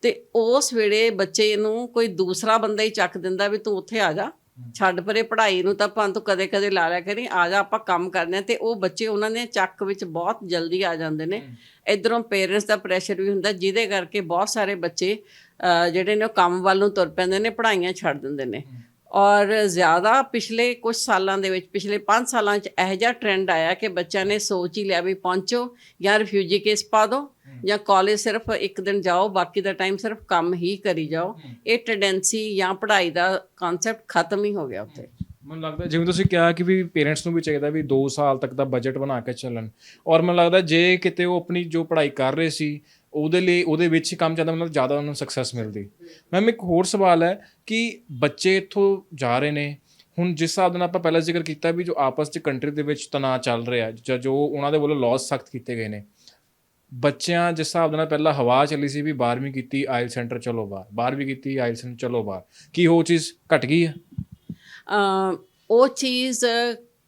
ਤੇ ਉਸ ਵੇਲੇ ਬੱਚੇ ਨੂੰ ਕੋਈ ਦੂਸਰਾ ਬੰਦਾ ਹੀ ਚੱਕ ਦਿੰਦਾ ਵੀ ਤੂੰ ਉੱਥੇ ਆ ਜਾ ਛੱਡ ਪਰੇ ਪੜ੍ਹਾਈ ਨੂੰ ਤਾਂ ਭਾਂ ਤੂੰ ਕਦੇ ਕਦੇ ਲਾ ਲਿਆ ਕਰੀ ਆ ਜਾ ਆਪਾਂ ਕੰਮ ਕਰਦੇ ਹਾਂ ਤੇ ਉਹ ਬੱਚੇ ਉਹਨਾਂ ਦੇ ਚੱਕ ਵਿੱਚ ਬਹੁਤ ਜਲਦੀ ਆ ਜਾਂਦੇ ਨੇ। ਇਧਰੋਂ ਪੇਰੈਂਟਸ ਦਾ ਪ੍ਰੈਸ਼ਰ ਵੀ ਹੁੰਦਾ ਜਿਹਦੇ ਕਰਕੇ ਬਹੁਤ ਸਾਰੇ ਬੱਚੇ ਜਿਹੜੇ ਨੇ ਉਹ ਕੰਮ ਵੱਲ ਨੂੰ ਤੁਰ ਪੈਂਦੇ ਨੇ, ਪੜ੍ਹਾਈਆਂ ਛੱਡ ਦਿੰਦੇ ਨੇ। ਔਰ ਜ਼ਿਆਦਾ ਪਿਛਲੇ ਕੁਝ ਸਾਲਾਂ ਦੇ ਵਿੱਚ, ਪਿਛਲੇ 5 ਸਾਲਾਂ 'ਚ ਇਹੋ ਜਿਹਾ ਟ੍ਰੈਂਡ ਆਇਆ ਕਿ ਬੱਚਿਆਂ ਨੇ ਸੋਚ ਹੀ ਲਿਆ ਵੀ ਪਹੁੰਚੋ ਜਾਂ ਰਿਫਿਊਜੀ ਕੇਸ ਪਾ ਦਿਓ ਜਾਂ ਕਾਲਜ ਸਿਰਫ ਇੱਕ ਦਿਨ ਜਾਓ, ਬਾਕੀ ਦਾ ਟਾਈਮ ਸਿਰਫ ਕੰਮ ਹੀ ਕਰੀ ਜਾਓ। ਇਹ ਟੈਂਡੈਂਸੀ ਜਾਂ ਪੜ੍ਹਾਈ ਦਾ ਕਨਸੈਪਟ ਖਤਮ ਹੀ ਹੋ ਗਿਆ ਉੱਥੇ। ਮੈਨੂੰ ਲੱਗਦਾ ਜਿਵੇਂ ਤੁਸੀਂ ਕਿਹਾ ਕਿ ਵੀ ਪੇਰੈਂਟਸ ਨੂੰ ਵੀ ਚਾਹੀਦਾ ਵੀ 2 ਸਾਲ ਤੱਕ ਦਾ ਬਜਟ ਬਣਾ ਕੇ ਚੱਲਣ। ਔਰ ਮੈਨੂੰ ਲੱਗਦਾ ਜੇ ਕਿਤੇ ਉਹ ਆਪਣੀ ਜੋ ਪੜ੍ਹਾਈ ਕਰ ਰਹੇ ਸੀ ਉਹਦੇ ਲਈ, ਉਹਦੇ ਵਿੱਚ ਹੀ ਕੰਮ ਜ਼ਿਆਦਾ, ਮਤਲਬ ਜ਼ਿਆਦਾ ਉਹਨਾਂ ਨੂੰ ਸਕਸੈਸ ਮਿਲਦੀ। ਮੈਮ ਇੱਕ ਹੋਰ ਸਵਾਲ ਹੈ ਕਿ ਬੱਚੇ ਇੱਥੋਂ ਜਾ ਰਹੇ ਨੇ। ਹੁਣ ਜਿਸ ਹਿਸਾਬ ਦੇ ਨਾਲ ਆਪਾਂ ਪਹਿਲਾਂ ਜ਼ਿਕਰ ਕੀਤਾ ਵੀ ਜੋ ਆਪਸ 'ਚ ਕੰਟਰੀ ਦੇ ਵਿੱਚ ਤਣਾਅ ਚੱਲ ਰਿਹਾ, ਜਾਂ ਜੋ ਉਹਨਾਂ ਦੇ ਵੱਲੋਂ ਲਾਸ ਸਖਤ ਕੀਤੇ ਗਏ ਨੇ, ਬੱਚਿਆਂ ਜਿਸ ਹਿਸਾਬ ਦੇ ਨਾਲ ਪਹਿਲਾਂ ਹਵਾ ਚੱਲੀ ਸੀ ਵੀ 12ਵੀਂ ਕੀਤੀ, ਆਇਲ ਸੈਂਟਰ ਚਲੋ ਬਾਹਰ 12ਵੀਂ ਕੀਤੀ, ਆਇਲ ਸੈਂਟਰ ਚਲੋ ਬਾਹਰ, ਕੀ ਉਹ ਚੀਜ਼ ਘਟ ਗਈ ਹੈ? ਉਹ ਚੀਜ਼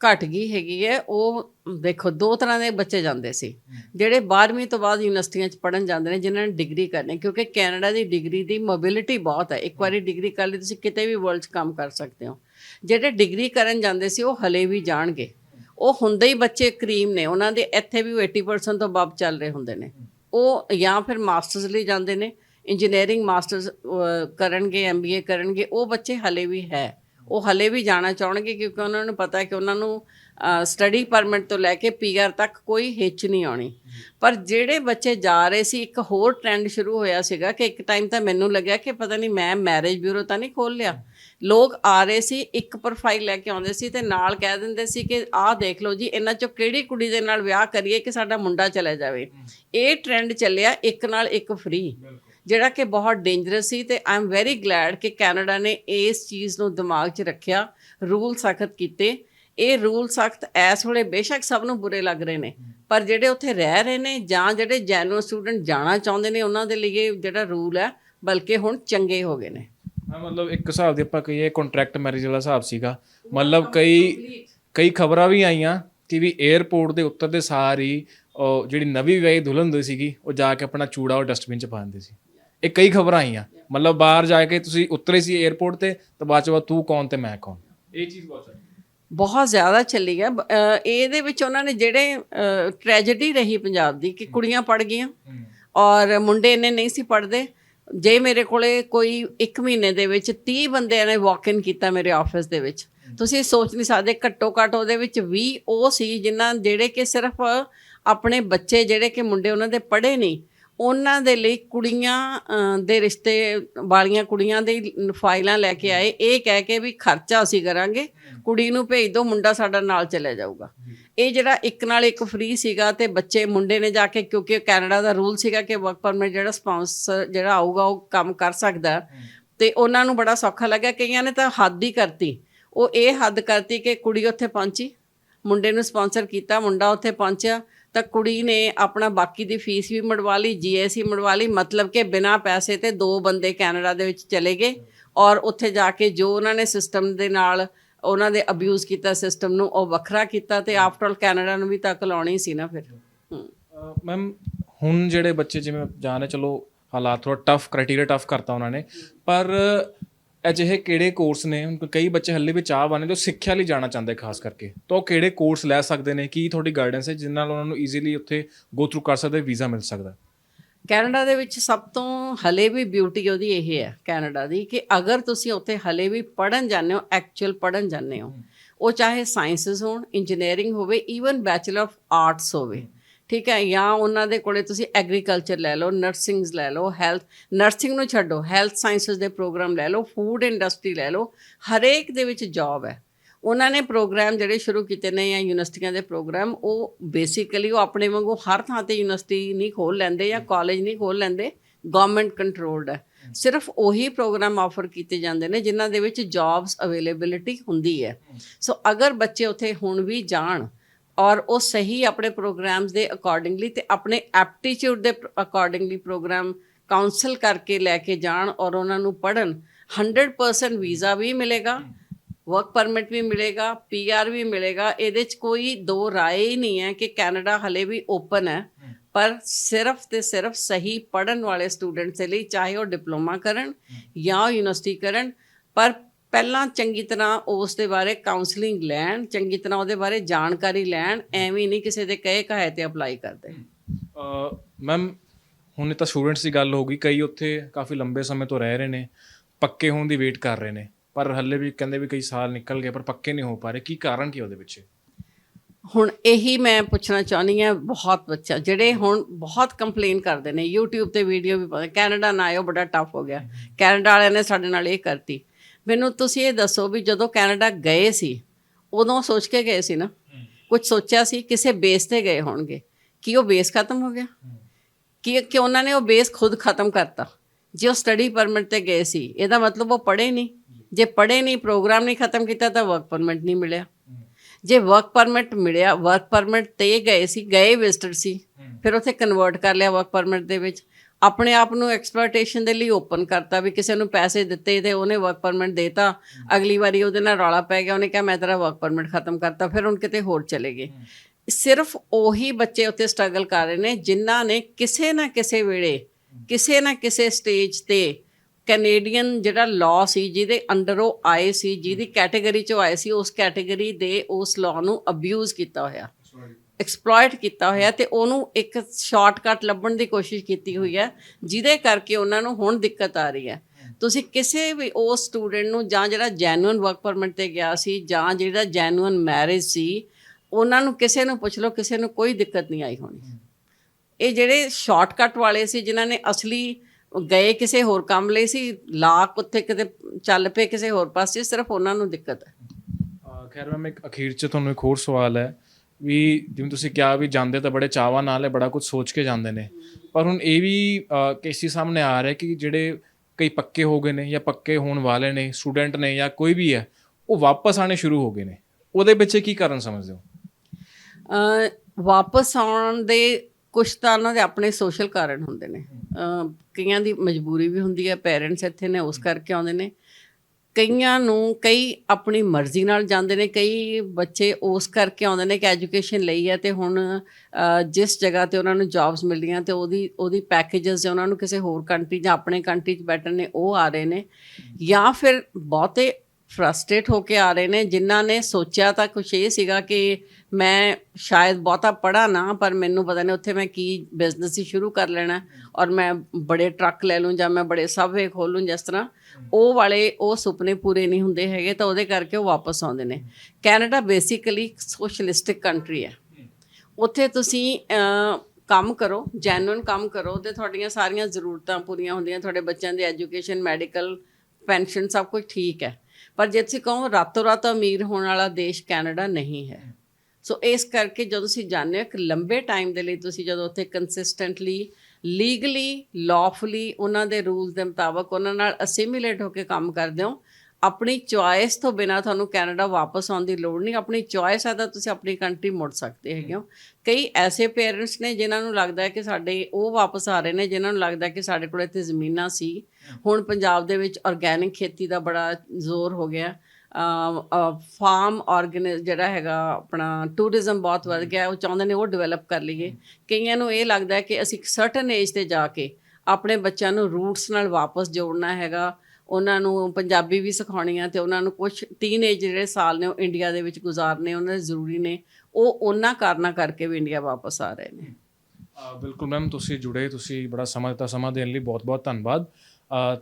ਘਟ ਗਈ ਹੈਗੀ ਹੈ, ਉਹ ਦੇਖੋ, ਦੋ ਤਰ੍ਹਾਂ ਦੇ ਬੱਚੇ ਜਾਂਦੇ ਸੀ। ਜਿਹੜੇ 12ਵੀਂ ਤੋਂ ਬਾਅਦ ਯੂਨੀਵਰਸਿਟੀਆਂ 'ਚ ਪੜਨ ਜਾਂਦੇ ਨੇ, ਜਿਨ੍ਹਾਂ ਨੇ ਡਿਗਰੀ ਕਰਨੀ ਕਿਉਂਕਿ ਕੈਨੇਡਾ ਦੀ ਡਿਗਰੀ ਦੀ ਮੋਬਿਲਿਟੀ ਬਹੁਤ ਹੈ। ਇੱਕ ਵਾਰੀ ਡਿਗਰੀ ਕਰ ਲਈ, ਤੁਸੀਂ ਕਿਤੇ ਵੀ ਵਰਲਡ 'ਚ ਕੰਮ ਕਰ ਸਕਦੇ ਹੋ। ਜਿਹੜੇ ਡਿਗਰੀ ਕਰਨ ਜਾਂਦੇ ਸੀ, ਉਹ ਹਲੇ ਵੀ ਜਾਣਗੇ। ਉਹ ਹੁੰਦੇ ਹੀ ਬੱਚੇ ਕਰੀਮ ਨੇ। ਉਹਨਾਂ ਦੇ ਇੱਥੇ ਵੀ ਉਹ 80% ਤੋਂ ਬਾਅਦ ਚੱਲ ਰਹੇ ਹੁੰਦੇ ਨੇ। ਉਹ ਜਾਂ ਫਿਰ ਮਾਸਟਰਸ ਲਈ ਜਾਂਦੇ ਨੇ। ਇੰਜੀਨੀਅਰਿੰਗ ਮਾਸਟਰਸ ਕਰਨਗੇ ਐਮਬੀਏ ਕਰਨਗੇ। ਉਹ ਬੱਚੇ ਹਲੇ ਵੀ ਹੈ। ਉਹ ਹਲੇ ਵੀ ਜਾਣਾ ਚਾਹਣਗੇ, ਕਿਉਂਕਿ ਉਹਨਾਂ ਨੂੰ ਪਤਾ ਹੈ ਕਿ ਉਹਨਾਂ ਨੂੰ ਸਟੱਡੀ ਪਰਮਿਟ ਤੋਂ ਲੈ ਕੇ ਪੀਆਰ ਤੱਕ ਕੋਈ ਹਿੱਚ ਨਹੀਂ ਆਉਣੀ। ਪਰ ਜਿਹੜੇ ਬੱਚੇ ਜਾ ਰਹੇ ਸੀ, ਇੱਕ ਹੋਰ ਟ੍ਰੈਂਡ ਸ਼ੁਰੂ ਹੋਇਆ ਸੀਗਾ ਕਿ ਇੱਕ ਟਾਈਮ ਤਾਂ ਮੈਨੂੰ ਲੱਗਿਆ ਕਿ ਪਤਾ ਨਹੀਂ ਮੈਂ ਮੈਰਿਜ ਬਿਊਰੋ ਤਾਂ ਨਹੀਂ ਖੋਲ ਲਿਆ। ਲੋਕ ਆ ਰਹੇ ਸੀ, ਇੱਕ ਪ੍ਰੋਫਾਈਲ ਲੈ ਕੇ ਆਉਂਦੇ ਸੀ ਤੇ ਨਾਲ ਕਹਿ ਦਿੰਦੇ ਸੀ ਕਿ ਆਹ ਦੇਖ ਲਓ ਜੀ, ਇਹਨਾਂ ਚੋਂ ਕਿਹੜੀ ਕੁੜੀ ਦੇ ਨਾਲ ਵਿਆਹ ਕਰੀਏ ਕਿ ਸਾਡਾ ਮੁੰਡਾ ਚਲਾ ਜਾਵੇ। ਇਹ ਟ੍ਰੈਂਡ ਚੱਲਿਆ ਇੱਕ ਨਾਲ ਇੱਕ ਫ੍ਰੀ ਜਿਹੜਾ ਕਿ ਬਹੁਤ ਡੇਂਜਰਸ ਸੀ ਤੇ ਆਈ ਐਮ ਵੈਰੀ ਗਲੈਡ ਕਿ ਕੈਨੇਡਾ ਨੇ ਇਸ ਚੀਜ਼ ਨੂੰ ਦਿਮਾਗ 'ਚ ਰੱਖਿਆ ਰੂਲ ਸਖਤ ਕੀਤੇ। ਇਹ ਰੂਲ ਸਖਤ ਇਸ ਵੇਲੇ ਬੇਸ਼ੱਕ ਸਭ ਨੂੰ ਬੁਰੇ ਲੱਗ ਰਹੇ ਨੇ। ਪਰ ਜਿਹੜੇ ਉੱਥੇ ਰਹਿ ਰਹੇ ਨੇ ਜਾਂ ਜਿਹੜੇ ਜੈਨੂਅਨ ਸਟੂਡੈਂਟ ਜਾਣਾ ਚਾਹੁੰਦੇ ਨੇ ਉਹਨਾਂ ਦੇ ਲਈ ਜਿਹੜਾ ਰੂਲ ਹੈ ਬਲਕਿ ਹੁਣ ਚੰਗੇ ਹੋ ਗਏ ਨੇ। ਮਤਲਬ ਇੱਕ ਹਿਸਾਬ ਦੇ ਆਪਾਂ ਕਹੀਏ ਕੰਟਰੈਕਟ ਮੈਰਿਜ ਵਾਲਾ ਹਿਸਾਬ ਸੀਗਾ। ਮਤਲਬ ਕਈ ਕਈ ਖਬਰਾਂ ਵੀ ਆਈਆਂ ਕਿ ਵੀ 에어ਪੋਰਟ ਦੇ ਉੱਤਰ ਦੇ ਸਾਰੀ ਜਿਹੜੀ ਨਵੀਂ ਵਿਆਹੀ ਦੁਲਹਨ ਹੁੰਦੀ ਸੀਗੀ ਉਹ ਜਾ ਕੇ ਆਪਣਾ ਚੂੜਾ ਉਹ ਡਸਟਬਿਨ ਚ ਪਾ ਦਿੰਦੇ ਸੀ। ਇਹ ਕਈ ਖਬਰਾਂ ਆਈਆਂ। ਮਤਲਬ ਬਾਹਰ ਜਾ ਕੇ ਤੁਸੀਂ ਉਤਰੇ ਸੀ 에어ਪੋਰਟ ਤੇ ਤਾਂ ਬਾਅਦ ਚ ਤੂੰ ਕੌਣ ਤੇ ਮੈਂ ਕੌਣ? ਇਹ ਚੀਜ਼ ਬਹੁਤ ਚੱਲਦੀ ਬਹੁਤ ਜ਼ਿਆਦਾ ਚੱਲੀ ਹੈ ਇਹਦੇ ਵਿੱਚ ਉਹਨਾਂ ਨੇ ਜਿਹੜੇ ਟ੍ਰੈਜੇਡੀ ਰਹੀ ਪੰਜਾਬ ਦੀ ਕਿ ਕੁੜੀਆਂ ਪੜ ਗਈਆਂ ਔਰ ਮੁੰਡੇ ਇੰਨੇ ਨਹੀਂ ਸੀ ਪੜਦੇ ਜੇ ਮੇਰੇ ਕੋਲੇ ਕੋਈ 1 ਮਹੀਨੇ ਦੇ ਵਿੱਚ 30 ਬੰਦਿਆਂ ਨੇ ਵਾਕ ਇਨ ਕੀਤਾ ਮੇਰੇ ਆਫਿਸ ਦੇ ਵਿੱਚ। ਤੁਸੀਂ ਸੋਚ ਨਹੀਂ ਸਕਦੇ ਘੱਟੋ ਘੱਟ ਉਹਦੇ ਵਿੱਚ 20 ਉਹ ਸੀ ਜਿਨ੍ਹਾਂ ਜਿਹੜੇ ਕਿ ਸਿਰਫ ਆਪਣੇ ਬੱਚੇ ਜਿਹੜੇ ਕਿ ਮੁੰਡੇ ਉਹਨਾਂ ਦੇ ਪੜ੍ਹੇ ਨਹੀਂ ਉਹਨਾਂ ਦੇ ਲਈ ਕੁੜੀਆਂ ਦੇ ਰਿਸ਼ਤੇ ਵਾਲੀਆਂ ਕੁੜੀਆਂ ਦੇ ਫਾਈਲਾਂ ਲੈ ਕੇ ਆਏ। ਇਹ ਕਹਿ ਕੇ ਵੀ ਖਰਚਾ ਅਸੀਂ ਕਰਾਂਗੇ, ਕੁੜੀ ਨੂੰ ਭੇਜ ਦਿਓ ਮੁੰਡਾ ਸਾਡਾ ਨਾਲ ਚਲੇ ਜਾਊਗਾ। ਇਹ ਜਿਹੜਾ ਇੱਕ ਨਾਲ ਇੱਕ ਫ੍ਰੀ ਸੀਗਾ ਤੇ ਬੱਚੇ, ਮੁੰਡੇ ਨੇ ਜਾ ਕੇ, ਕਿਉਂਕਿ ਕੈਨੇਡਾ ਦਾ ਰੂਲ ਸੀਗਾ ਕਿ ਵਰਕ ਪਰਮਿਟ ਜਿਹੜਾ ਸਪਾਂਸਰ ਜਿਹੜਾ ਆਊਗਾ, ਉਹ ਕੰਮ ਕਰ ਸਕਦਾ। ਹੈ। ਤੇ ਉਹਨਾਂ ਨੂੰ ਬੜਾ ਸੌਖਾ ਲੱਗਿਆ। ਕਈਆਂ ਨੇ ਤਾਂ ਹੱਦ ਹੀ ਕਰਤੀ। ਉਹ ਇਹ ਹੱਦ ਕਰਤੀ ਕਿ ਕੁੜੀ ਉੱਥੇ ਪਹੁੰਚੀ, ਮੁੰਡੇ ਨੂੰ ਸਪਾਂਸਰ ਕੀਤਾ, ਮੁੰਡਾ ਉੱਥੇ ਪਹੁੰਚਿਆ। ਤਾਂ ਕੁੜੀ ਨੇ ਆਪਣਾ ਬਾਕੀ ਦੀ ਫੀਸ ਵੀ ਮੜਵਾ ਲਈ ਜੀਐਸਸੀ ਮੜਵਾ ਲਈ, ਮਤਲਬ ਕਿ ਬਿਨਾਂ ਪੈਸੇ ਤੇ ਦੋ ਬੰਦੇ ਕੈਨੇਡਾ ਦੇ ਵਿੱਚ ਚਲੇ ਗਏ ਔਰ ਉੱਥੇ ਜਾ ਕੇ ਜੋ ਉਹਨਾਂ ਨੇ ਸਿਸਟਮ ਦੇ ਨਾਲ ਉਹਨਾਂ ਦੇ ਅਬਿਊਜ਼ ਕੀਤਾ ਸਿਸਟਮ ਨੂੰ, ਉਹ ਵੱਖਰਾ ਕੀਤਾ ਤੇ ਆਫਟਰ ਆਲ ਕੈਨੇਡਾ ਨੂੰ ਵੀ ਤੱਕ ਲਾਉਣੀ ਸੀ ਨਾ ਫਿਰ। ਮੈਮ ਹੁਣ ਜਿਹੜੇ ਬੱਚੇ ਜਿਵੇਂ ਜਾਣੇ, ਚਲੋ ਹਾਲਾਤ ਥੋੜਾ ਟਫ ਕ੍ਰਾਈਟੇਰੀਆ ਟਫ ਕਰਤਾ ਉਹਨਾਂ ਨੇ, ਪਰ ਅਜਿਹੇ ਕਿਹੜੇ ਕੋਰਸ ਨੇ? ਹੁਣ ਕਈ ਬੱਚੇ ਹੱਲੇ ਵੀ ਚਾਹਵਾਨ ਨੇ ਜੋ ਸਿੱਖਿਆ ਲਈ ਜਾਣਾ ਚਾਹੁੰਦੇ ਖਾਸ ਕਰਕੇ। ਤਾਂ ਉਹ ਕਿਹੜੇ ਕੋਰਸ ਲੈ ਸਕਦੇ ਨੇ? ਕੀ ਤੁਹਾਡੀ ਗਾਈਡੈਂਸ ਹੈ ਜਿਸ ਨਾਲ ਉਹਨਾਂ ਨੂੰ ਈਜ਼ੀਲੀ ਉੱਥੇ ਗੋ ਥਰੂ ਕਰ ਸਕਦੇ ਵੀਜ਼ਾ ਮਿਲ ਸਕਦਾ? ਕੈਨੇਡਾ ਦੇ ਵਿੱਚ ਸਭ ਤੋਂ ਹਲੇ ਵੀ ਬਿਊਟੀ ਉਹਦੀ ਇਹ ਹੈ ਕੈਨੇਡਾ ਦੀ ਕਿ ਅਗਰ ਤੁਸੀਂ ਉੱਥੇ ਹਲੇ ਵੀ ਪੜਨ ਜਾਂਦੇ ਹੋ ਐਕਚੁਅਲ ਪੜਨ ਜਾਂਦੇ ਹੋ ਉਹ ਚਾਹੇ ਸਾਇੰਸਸ ਹੋਣ ਇੰਜੀਨੀਅਰਿੰਗ ਹੋਵੇ ਈਵਨ ਬੈਚਲਰ ਆਫ ਆਰਟਸ ਹੋਵੇ ਠੀਕ ਹੈ ਜਾਂ ਉਹਨਾਂ ਦੇ ਕੋਲੇ ਤੁਸੀਂ ਐਗਰੀਕਲਚਰ ਲੈ ਲਓ ਨਰਸਿੰਗਸ ਲੈ ਲਓ ਹੈਲਥ ਨਰਸਿੰਗ ਨੂੰ ਛੱਡੋ ਹੈਲਥ ਸਾਇੰਸਸ ਦੇ ਪ੍ਰੋਗਰਾਮ ਲੈ ਲਓ ਫੂਡ ਇੰਡਸਟਰੀ ਲੈ ਲਓ ਹਰੇਕ ਦੇ ਵਿੱਚ ਜੌਬ ਹੈ। ਉਹਨਾਂ ਨੇ ਪ੍ਰੋਗਰਾਮ ਜਿਹੜੇ ਸ਼ੁਰੂ ਕੀਤੇ ਨੇ ਜਾਂ ਯੂਨੀਵਰਸਿਟੀਆਂ ਦੇ ਪ੍ਰੋਗਰਾਮ ਉਹ ਬੇਸਿਕਲੀ ਉਹ ਆਪਣੇ ਵਾਂਗੂ ਹਰ ਥਾਂ ਤੇ ਯੂਨੀਵਰਸਿਟੀ ਨਹੀਂ ਖੋਲ ਲੈਂਦੇ ਜਾਂ ਕਾਲਜ ਨਹੀਂ ਖੋਲ ਲੈਂਦੇ ਗਵਰਨਮੈਂਟ ਕੰਟਰੋਲਡ ਹੈ। ਸਿਰਫ ਉਹੀ ਪ੍ਰੋਗਰਾਮ ਆਫਰ ਕੀਤੇ ਜਾਂਦੇ ਨੇ ਜਿਨ੍ਹਾਂ ਦੇ ਵਿੱਚ ਜੌਬਸ ਅਵੇਲੇਬਿਲਿਟੀ ਹੁੰਦੀ ਹੈ। ਸੋ ਅਗਰ ਬੱਚੇ ਉੱਥੇ ਹੁਣ ਵੀ ਜਾਣ ਔਰ ਉਹ ਸਹੀ ਆਪਣੇ ਪ੍ਰੋਗਰਾਮਸ ਦੇ ਅਕੋਰਡਿੰਗਲੀ ਤੇ ਆਪਣੇ ਐਪਟੀਟਿਊਡ ਦੇ ਅਕੋਰਡਿੰਗਲੀ ਪ੍ਰੋਗਰਾਮ ਕਾਉਂਸਲ ਕਰਕੇ ਲੈ ਕੇ ਜਾਣ ਔਰ ਉਹਨਾਂ ਨੂੰ ਪੜਨ 100% ਵੀਜ਼ਾ ਵੀ ਮਿਲੇਗਾ ਵਰਕ ਪਰਮਿਟ ਵੀ ਮਿਲੇਗਾ ਪੀਆਰ ਵੀ ਮਿਲੇਗਾ। ਇਹਦੇ ਚ ਕੋਈ ਦੋ ਰਾਏ ਹੀ ਨਹੀਂ ਹੈ ਕਿ ਕੈਨੇਡਾ ਹਲੇ ਵੀ ਓਪਨ ਹੈ ਪਰ ਸਿਰਫ ਤੇ ਸਿਰਫ ਸਹੀ ਪੜਨ ਵਾਲੇ ਸਟੂਡੈਂਟਸ ਦੇ ਲਈ ਚਾਹੇ ਉਹ ਡਿਪਲੋਮਾ ਕਰਨ ਜਾਂ ਯੂਨੀਵਰਸਿਟੀ ਕਰਨ ਪਰ ਪਹਿਲਾਂ ਚੰਗੀ ਤਰ੍ਹਾਂ ਉਸ ਦੇ ਬਾਰੇ ਕਾਉਂਸਲਿੰਗ ਲੈਣ ਚੰਗੀ ਤਰ੍ਹਾਂ ਉਹਦੇ ਬਾਰੇ ਜਾਣਕਾਰੀ ਲੈਣ ਐਵੇਂ ਨਹੀਂ ਕਿਸੇ ਦੇ ਕਹੇ ਕਹਾਏ ਤੇ ਅਪਲਾਈ ਕਰਦੇ। ਮੈਮ ਹੁਣ ਤਾਂ ਸਟੂਡੈਂਟਸ ਦੀ ਗੱਲ ਹੋ ਗਈ ਕਈ ਉੱਥੇ ਕਾਫੀ ਲੰਬੇ ਸਮੇਂ ਤੋਂ ਰਹਿ ਰਹੇ ਨੇ ਪੱਕੇ ਹੋਣ ਦੀ ਵੇਟ ਕਰ ਰਹੇ ਨੇ ਪਰ ਹੱਲੇ ਵੀ ਕਹਿੰਦੇ ਵੀ ਕਈ ਸਾਲ ਨਿਕਲ ਗਏ ਪਰ ਪੱਕੇ ਨਹੀਂ ਹੋ ਪਾ ਰਹੇ ਕੀ ਕਾਰਨ ਕੀ ਉਹਦੇ ਪਿੱਛੇ ਹੁਣ ਇਹੀ ਮੈਂ ਪੁੱਛਣਾ ਚਾਹੁੰਦੀ ਹਾਂ ਬਹੁਤ ਬੱਚਾ ਜਿਹੜੇ ਹੁਣ ਬਹੁਤ ਕੰਪਲੇਨ ਕਰਦੇ ਨੇ YouTube ਤੇ ਵੀਡੀਓ ਵੀ ਪਾਉਂਦੇ ਕੈਨੇਡਾ ਨਾ ਆਇਓ ਬੜਾ ਟਫ ਹੋ ਗਿਆ। ਕੈਨੇਡਾ ਵਾਲਿਆਂ ਨੇ ਸਾਡੇ ਨਾਲ ਇਹ ਕਰਤੀ। ਮੈਨੂੰ ਤੁਸੀਂ ਇਹ ਦੱਸੋ ਵੀ ਜਦੋਂ ਕੈਨੇਡਾ ਗਏ ਸੀ, ਉਦੋਂ ਸੋਚ ਕੇ ਗਏ ਸੀ ਨਾ? ਕੁਝ ਸੋਚਿਆ ਸੀ ਕਿਸੇ ਬੇਸ ਤੇ ਗਏ ਹੋਣਗੇ। ਕੀ ਉਹ ਬੇਸ ਖਤਮ ਹੋ ਗਿਆ? ਕਿ ਕਿ ਉਹਨਾਂ ਨੇ ਉਹ ਬੇਸ ਖੁਦ ਖਤਮ ਕਰਤਾ? ਜੇ ਉਹ ਸਟੱਡੀ ਪਰਮਿਟ ਤੇ ਗਏ ਸੀ, ਇਹਦਾ ਮਤਲਬ ਉਹ ਪੜ੍ਹੇ ਨਹੀਂ। ਜੇ ਪੜ੍ਹੇ ਨਹੀਂ ਪ੍ਰੋਗਰਾਮ ਨਹੀਂ ਖਤਮ ਕੀਤਾ, ਤਾਂ ਵਰਕ ਪਰਮਿਟ ਨਹੀਂ ਮਿਲਿਆ। ਜੇ ਵਰਕ ਪਰਮਿਟ ਮਿਲਿਆ ਵਰਕ ਪਰਮਿਟ ਤੇ ਗਏ ਸੀ, ਗਏ ਵਿਜ਼ਟਰ ਸੀ। ਫਿਰ ਉੱਥੇ ਕਨਵਰਟ ਕਰ ਲਿਆ ਵਰਕ ਪਰਮਿਟ ਦੇ ਵਿੱਚ। ਆਪਣੇ ਆਪ ਨੂੰ ਐਕਸਪਲੋਇਟੇਸ਼ਨ ਦੇ ਲਈ ਓਪਨ ਕਰਤਾ ਵੀ ਕਿਸੇ ਨੂੰ ਪੈਸੇ ਦਿੱਤੇ ਤੇ ਉਹਨੇ ਵਰਕ ਪਰਮਿਟ ਦੇਤਾ। ਅਗਲੀ ਵਾਰੀ ਉਹਦੇ ਨਾਲ ਰੌਲਾ ਪੈ ਗਿਆ ਉਹਨੇ ਕਿਹਾ ਮੈਂ ਤੇਰਾ ਵਰਕ ਪਰਮਿਟ ਖਤਮ ਕਰਤਾ। ਫਿਰ ਹੁਣ ਕਿਤੇ ਹੋਰ ਚਲੇ ਗਏ। ਸਿਰਫ ਉਹੀ ਬੱਚੇ ਉੱਥੇ ਸਟਰਗਲ ਕਰ ਰਹੇ ਨੇ ਜਿਨ੍ਹਾਂ ਨੇ ਕਿਸੇ ਨਾ ਕਿਸੇ ਵੇਲੇ ਕਿਸੇ ਨਾ ਕਿਸੇ ਸਟੇਜ ਤੇ ਕੈਨੇਡੀਅਨ ਜਿਹੜਾ ਲਾਅ ਸੀ ਜਿਹਦੇ ਅੰਡਰ ਉਹ ਆਏ ਸੀ ਜਿਹਦੀ ਕੈਟਾਗਰੀ ਚੋਂ ਆਏ ਸੀ ਉਸ ਕੈਟਾਗਰੀ ਦੇ ਉਸ ਲਾਅ ਨੂੰ ਅਬਿਊਜ਼ ਕੀਤਾ ਹੋਇਆ। ਐਕਸਪਲੋਇਟ ਕੀਤਾ ਹੋਇਆ ਤੇ ਉਹਨੂੰ ਇੱਕ ਸ਼ਾਰਟਕਟ ਲੱਭਣ ਦੀ ਕੋਸ਼ਿਸ਼ ਕੀਤੀ ਹੋਈ ਹੈ, ਜਿਹਦੇ ਕਰਕੇ ਉਹਨਾਂ ਨੂੰ ਹੁਣ ਦਿੱਕਤ ਆ ਰਹੀ ਹੈ। ਤੁਸੀਂ ਕਿਸੇ ਵੀ ਉਸ ਸਟੂਡੈਂਟ ਨੂੰ ਜਾਂ ਜਿਹੜਾ ਜੈਨੂਇਨ ਵਰਕ ਪਰਮਿਟ ਤੇ ਗਿਆ ਸੀ ਜਾਂ ਜਿਹੜਾ ਜੈਨੂਇਨ ਮੈਰਿਜ ਸੀ, ਉਹਨਾਂ ਨੂੰ ਕਿਸੇ ਨੂੰ ਪੁੱਛ ਲਓ, ਕਿਸੇ ਨੂੰ ਕੋਈ ਦਿੱਕਤ ਨਹੀਂ ਆਈ ਹੋਣੀ। ਇਹ ਜਿਹੜੇ ਸ਼ਾਰਟਕਟ ਵਾਲੇ ਸੀ, ਜਿਨ੍ਹਾਂ ਨੇ ਅਸਲੀ ਗਏ ਕਿਸੇ ਹੋਰ ਕੰਮ ਲਈ ਸੀ, ਲਾਕ ਉੱਥੇ ਕਿਤੇ ਚੱਲ ਪਏ ਕਿਸੇ ਹੋਰ ਪਾਸੇ, ਸਿਰਫ ਉਹਨਾਂ ਨੂੰ ਦਿੱਕਤ ਹੈ। ਖੈਰ ਮੈਮ, ਇੱਕ ਅਖੀਰ 'ਚ ਤੁਹਾਨੂੰ ਇੱਕ ਹੋਰ ਸਵਾਲ ਹੈ। ਵੀ ਜਿਵੇਂ ਤੁਸੀਂ ਕਿਹਾ ਵੀ ਜਾਂਦੇ ਤਾਂ ਬੜੇ ਚਾਵਾਂ ਨਾਲ ਹੈ, ਬੜਾ ਕੁਝ ਸੋਚ ਕੇ ਜਾਂਦੇ ਨੇ। ਪਰ ਹੁਣ ਇਹ ਵੀ ਕੇਸੀ ਸਾਹਮਣੇ ਆ ਰਿਹਾ ਕਿ ਜਿਹੜੇ ਕਈ ਪੱਕੇ ਹੋ ਗਏ ਨੇ ਜਾਂ ਪੱਕੇ ਹੋਣ ਵਾਲੇ ਨੇ, ਸਟੂਡੈਂਟ ਨੇ ਜਾਂ ਕੋਈ ਵੀ ਹੈ, ਉਹ ਵਾਪਸ ਆਣੇ ਸ਼ੁਰੂ ਹੋ ਗਏ ਨੇ। ਉਹਦੇ ਪਿੱਛੇ ਕੀ ਕਾਰਨ ਸਮਝਦੇ ਹੋ? ਵਾਪਸ ਆਉਣ ਦੇ ਕੁਝ ਤਾਂ ਉਹਨਾਂ ਦੇ ਆਪਣੇ ਸੋਸ਼ਲ ਕਾਰਨ ਹੁੰਦੇ ਨੇ। ਕਈਆਂ ਦੀ ਮਜਬੂਰੀ ਵੀ ਹੁੰਦੀ ਹੈ ਪੇਰੈਂਟਸ ਇੱਥੇ ਨੇ, ਉਸ ਕਰਕੇ ਆਉਂਦੇ ਨੇ। ਕਈਆਂ ਨੂੰ ਕਈ ਆਪਣੀ ਮਰਜ਼ੀ ਨਾਲ ਜਾਂਦੇ ਨੇ, ਕਈ ਬੱਚੇ ਉਸ ਕਰਕੇ ਆਉਂਦੇ ਨੇ ਕਿ ਐਜੂਕੇਸ਼ਨ ਲਈ ਹੈ ਤੇ ਹੁਣ ਜਿਸ ਜਗ੍ਹਾ ਤੇ ਉਹਨਾਂ ਨੂੰ ਜੌਬਸ ਮਿਲਦੀਆਂ ਤੇ ਉਹਦੀ ਉਹਦੀ ਪੈਕੇजेस ਜਾਂ ਉਹਨਾਂ ਨੂੰ ਕਿਸੇ ਹੋਰ ਕੰਟਰੀ ਜਾਂ ਆਪਣੇ ਕੰਟਰੀ 'ਚ ਬੈਠਣ ਨੇ, ਉਹ ਆ ਰਹੇ ਨੇ ਜਾਂ ਫਿਰ ਬਹੁਤੇ ਫਰਸਟ੍ਰੇਟ ਹੋ ਕੇ ਆ ਰਹੇ ਨੇ, ਜਿਨ੍ਹਾਂ ਨੇ ਸੋਚਿਆ ਤਾਂ ਕੁਛ ਇਹ ਸੀਗਾ ਕਿ ਮੈਂ ਸ਼ਾਇਦ ਬਹੁਤਾ ਪੜਾ ਨਾ, ਪਰ ਮੈਨੂੰ ਪਤਾ ਨਹੀਂ ਉੱਥੇ ਮੈਂ ਕੀ ਬਿਜ਼ਨਸ ਹੀ ਸ਼ੁਰੂ ਕਰ ਲੈਣਾ। ਔਰ ਮੈਂ ਬੜੇ ਟਰੱਕ ਲੈ ਲੂੰ ਜਾਂ ਮੈਂ ਬੜੇ ਸਬਵੇ ਖੋਲੂੰ ਜਿਸ ਤਰ੍ਹਾਂ, ਉਹ ਵਾਲੇ ਉਹ ਸੁਪਨੇ ਪੂਰੇ ਨਹੀਂ ਹੁੰਦੇ ਹੈਗੇ ਤਾਂ ਉਹਦੇ ਕਰਕੇ ਉਹ ਵਾਪਸ ਆਉਂਦੇ ਨੇ। ਕੈਨੇਡਾ ਬੇਸਿਕਲੀ ਸੋਸ਼ਲਿਸਟਿਕ ਕੰਟਰੀ ਹੈ। ਉੱਥੇ ਤੁਸੀਂ ਕੰਮ ਕਰੋ ਜੈਨੂਇਨ ਕੰਮ ਕਰੋ ਤੇ ਤੁਹਾਡੀਆਂ ਸਾਰੀਆਂ ਜ਼ਰੂਰਤਾਂ ਪੂਰੀਆਂ ਹੁੰਦੀਆਂ, ਤੁਹਾਡੇ ਬੱਚਿਆਂ ਦੀ ਐਜੂਕੇਸ਼ਨ ਮੈਡੀਕਲ ਪੈਨਸ਼ਨ ਸਭ ਕੁਝ ਠੀਕ ਹੈ। ਪਰ ਜੇ ਤੁਸੀਂ ਕਹੋ ਰਾਤੋਂ ਰਾਤ ਅਮੀਰ ਹੋਣ ਵਾਲਾ ਦੇਸ਼ ਕੈਨੇਡਾ ਨਹੀਂ ਹੈ। ਸੋ ਇਸ ਕਰਕੇ ਜਦੋਂ ਤੁਸੀਂ ਜਾਣਦੇ ਹੋ ਇੱਕ ਲੰਬੇ ਟਾਈਮ ਦੇ ਲਈ ਤੁਸੀਂ ਜਦੋਂ ਉੱਥੇ ਕੰਸਿਸਟੈਂਟਲੀ ਲੀਗਲੀ ਲਾਫੁਲੀ ਉਹਨਾਂ ਦੇ ਰੂਲਸ ਦੇ ਮੁਤਾਬਕ ਉਹਨਾਂ ਨਾਲ ਅਸਿਮੀਲੇਟ ਹੋ ਕੇ ਕੰਮ ਕਰਦੇ ਹੋ ਆਪਣੀ ਚੁਆਇਸ ਤੋਂ ਬਿਨਾ ਤੁਹਾਨੂੰ ਕੈਨੇਡਾ ਵਾਪਸ ਆਉਣ ਦੀ ਲੋੜ ਨਹੀਂ ਆਪਣੀ ਚੁਆਇਸ ਹੈ ਤਾਂ ਤੁਸੀਂ ਆਪਣੀ ਕੰਟਰੀ ਮੁੜ ਸਕਦੇ ਹੈਗੇ ਹੋ। ਕਈ ਐਸੇ ਪੇਰੈਂਟਸ ਨੇ ਜਿਨ੍ਹਾਂ ਨੂੰ ਲੱਗਦਾ ਹੈ ਕਿ ਸਾਡੇ ਉਹ ਵਾਪਸ ਆ ਰਹੇ ਨੇ ਜਿਨ੍ਹਾਂ ਨੂੰ ਲੱਗਦਾ ਹੈ ਕਿ ਸਾਡੇ ਕੋਲ ਇੱਥੇ ਜ਼ਮੀਨਾਂ ਸੀ। ਹੁਣ ਪੰਜਾਬ ਦੇ ਵਿੱਚ ਆਰਗੈਨਿਕ ਖੇਤੀ ਦਾ ਬੜਾ ਜ਼ੋਰ ਹੋ ਗਿਆ। ਫਾਰਮ ਆਰਗੇਨਾਈਜ਼ ਜਿਹੜਾ ਹੈਗਾ ਆਪਣਾ ਟੂਰਿਜ਼ਮ ਬਹੁਤ ਵੱਧ ਗਿਆ, ਉਹ ਚਾਹੁੰਦੇ ਨੇ ਉਹ ਡਿਵੈਲਪ ਕਰ ਲਈਏ। ਕਈਆਂ ਨੂੰ ਇਹ ਲੱਗਦਾ ਹੈ ਕਿ ਅਸੀਂ ਇੱਕ ਸਰਟਨ ਏਜ ਤੇ ਜਾ ਕੇ ਆਪਣੇ ਬੱਚਿਆਂ ਨੂੰ ਰੂਟਸ ਨਾਲ ਵਾਪਸ ਜੋੜਨਾ ਹੈਗਾ। ਉਹਨਾਂ ਨੂੰ ਪੰਜਾਬੀ ਵੀ ਸਿਖਾਉਣੀ ਆ ਤੇ ਉਹਨਾਂ ਨੂੰ ਕੁਝ ਟੀਨੇਜ ਜਿਹੜੇ ਸਾਲ ਨੇ ਉਹ ਇੰਡੀਆ ਦੇ ਵਿੱਚ ਗੁਜ਼ਾਰਨੇ, ਉਹਨਾਂ ਦੇ ਜ਼ਰੂਰੀ ਨੇ। ਉਹ ਉਹਨਾਂ ਕਾਰਨਾਂ ਕਰਕੇ ਵੀ ਇੰਡੀਆ ਵਾਪਸ ਆ ਰਹੇ ਨੇ। ਬਿਲਕੁਲ ਮੈਮ, ਤੁਸੀਂ ਜੁੜੇ, ਤੁਸੀਂ ਬੜਾ ਸਮਾਂ ਦਿੱਤਾ, ਸਮਾਂ ਦੇਣ ਲਈ ਬਹੁਤ-ਬਹੁਤ ਧੰਨਵਾਦ।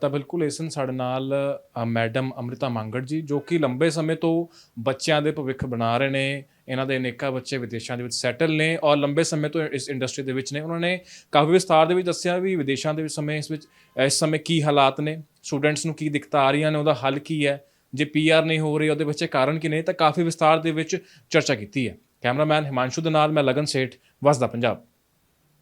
ਤਾਂ ਬਿਲਕੁਲ ਇਸ ਦਿਨ ਸਾਡੇ ਨਾਲ ਮੈਡਮ ਅਮ੍ਰਿਤਾ ਮੰਗੜ ਜੀ, ਜੋ ਕਿ ਲੰਬੇ ਸਮੇਂ ਤੋਂ ਬੱਚਿਆਂ ਦੇ ਭਵਿੱਖ ਬਣਾ ਰਹੇ ਨੇ, ਇਹਨਾਂ ਦੇ ਅਨੇਕਾਂ ਬੱਚੇ ਵਿਦੇਸ਼ਾਂ ਦੇ ਵਿੱਚ ਸੈਟਲ ਨੇ ਔਰ ਲੰਬੇ ਸਮੇਂ ਤੋਂ ਇਸ ਇੰਡਸਟਰੀ ਦੇ ਵਿੱਚ ਨੇ। ਉਹਨਾਂ ਨੇ ਕਾਫੀ ਵਿਸਥਾਰ ਦੇ ਵਿੱਚ ਦੱਸਿਆ ਵੀ ਵਿਦੇਸ਼ਾਂ ਦੇ ਸਮੇਂ ਇਸ ਵਿੱਚ ਇਸ ਸਮੇਂ ਕੀ ਹਾਲਾਤ ਨੇ ਸਟੂਡੈਂਟਸ ਨੂੰ ਕੀ ਦਿੱਕਤਾਂ ਆ ਰਹੀਆਂ ਨੇ, ਉਹਦਾ ਹੱਲ ਕੀ ਹੈ, ਜੇ ਪੀਆਰ ਨਹੀਂ ਹੋ ਰਹੀ, ਉਹਦੇ ਪਿੱਛੇ ਕਾਰਨ ਕੀ ਨੇ, ਤਾਂ ਕਾਫੀ ਵਿਸਥਾਰ ਦੇ ਵਿੱਚ ਚਰਚਾ ਕੀਤੀ ਹੈ। ਕੈਮਰਾਮੈਨ ਹਿਮਾਂਸ਼ੂ ਦੇ ਨਾਲ ਮੈਂ ਲਗਨ ਸੇਠ, ਵਸਦਾ ਪੰਜਾਬ।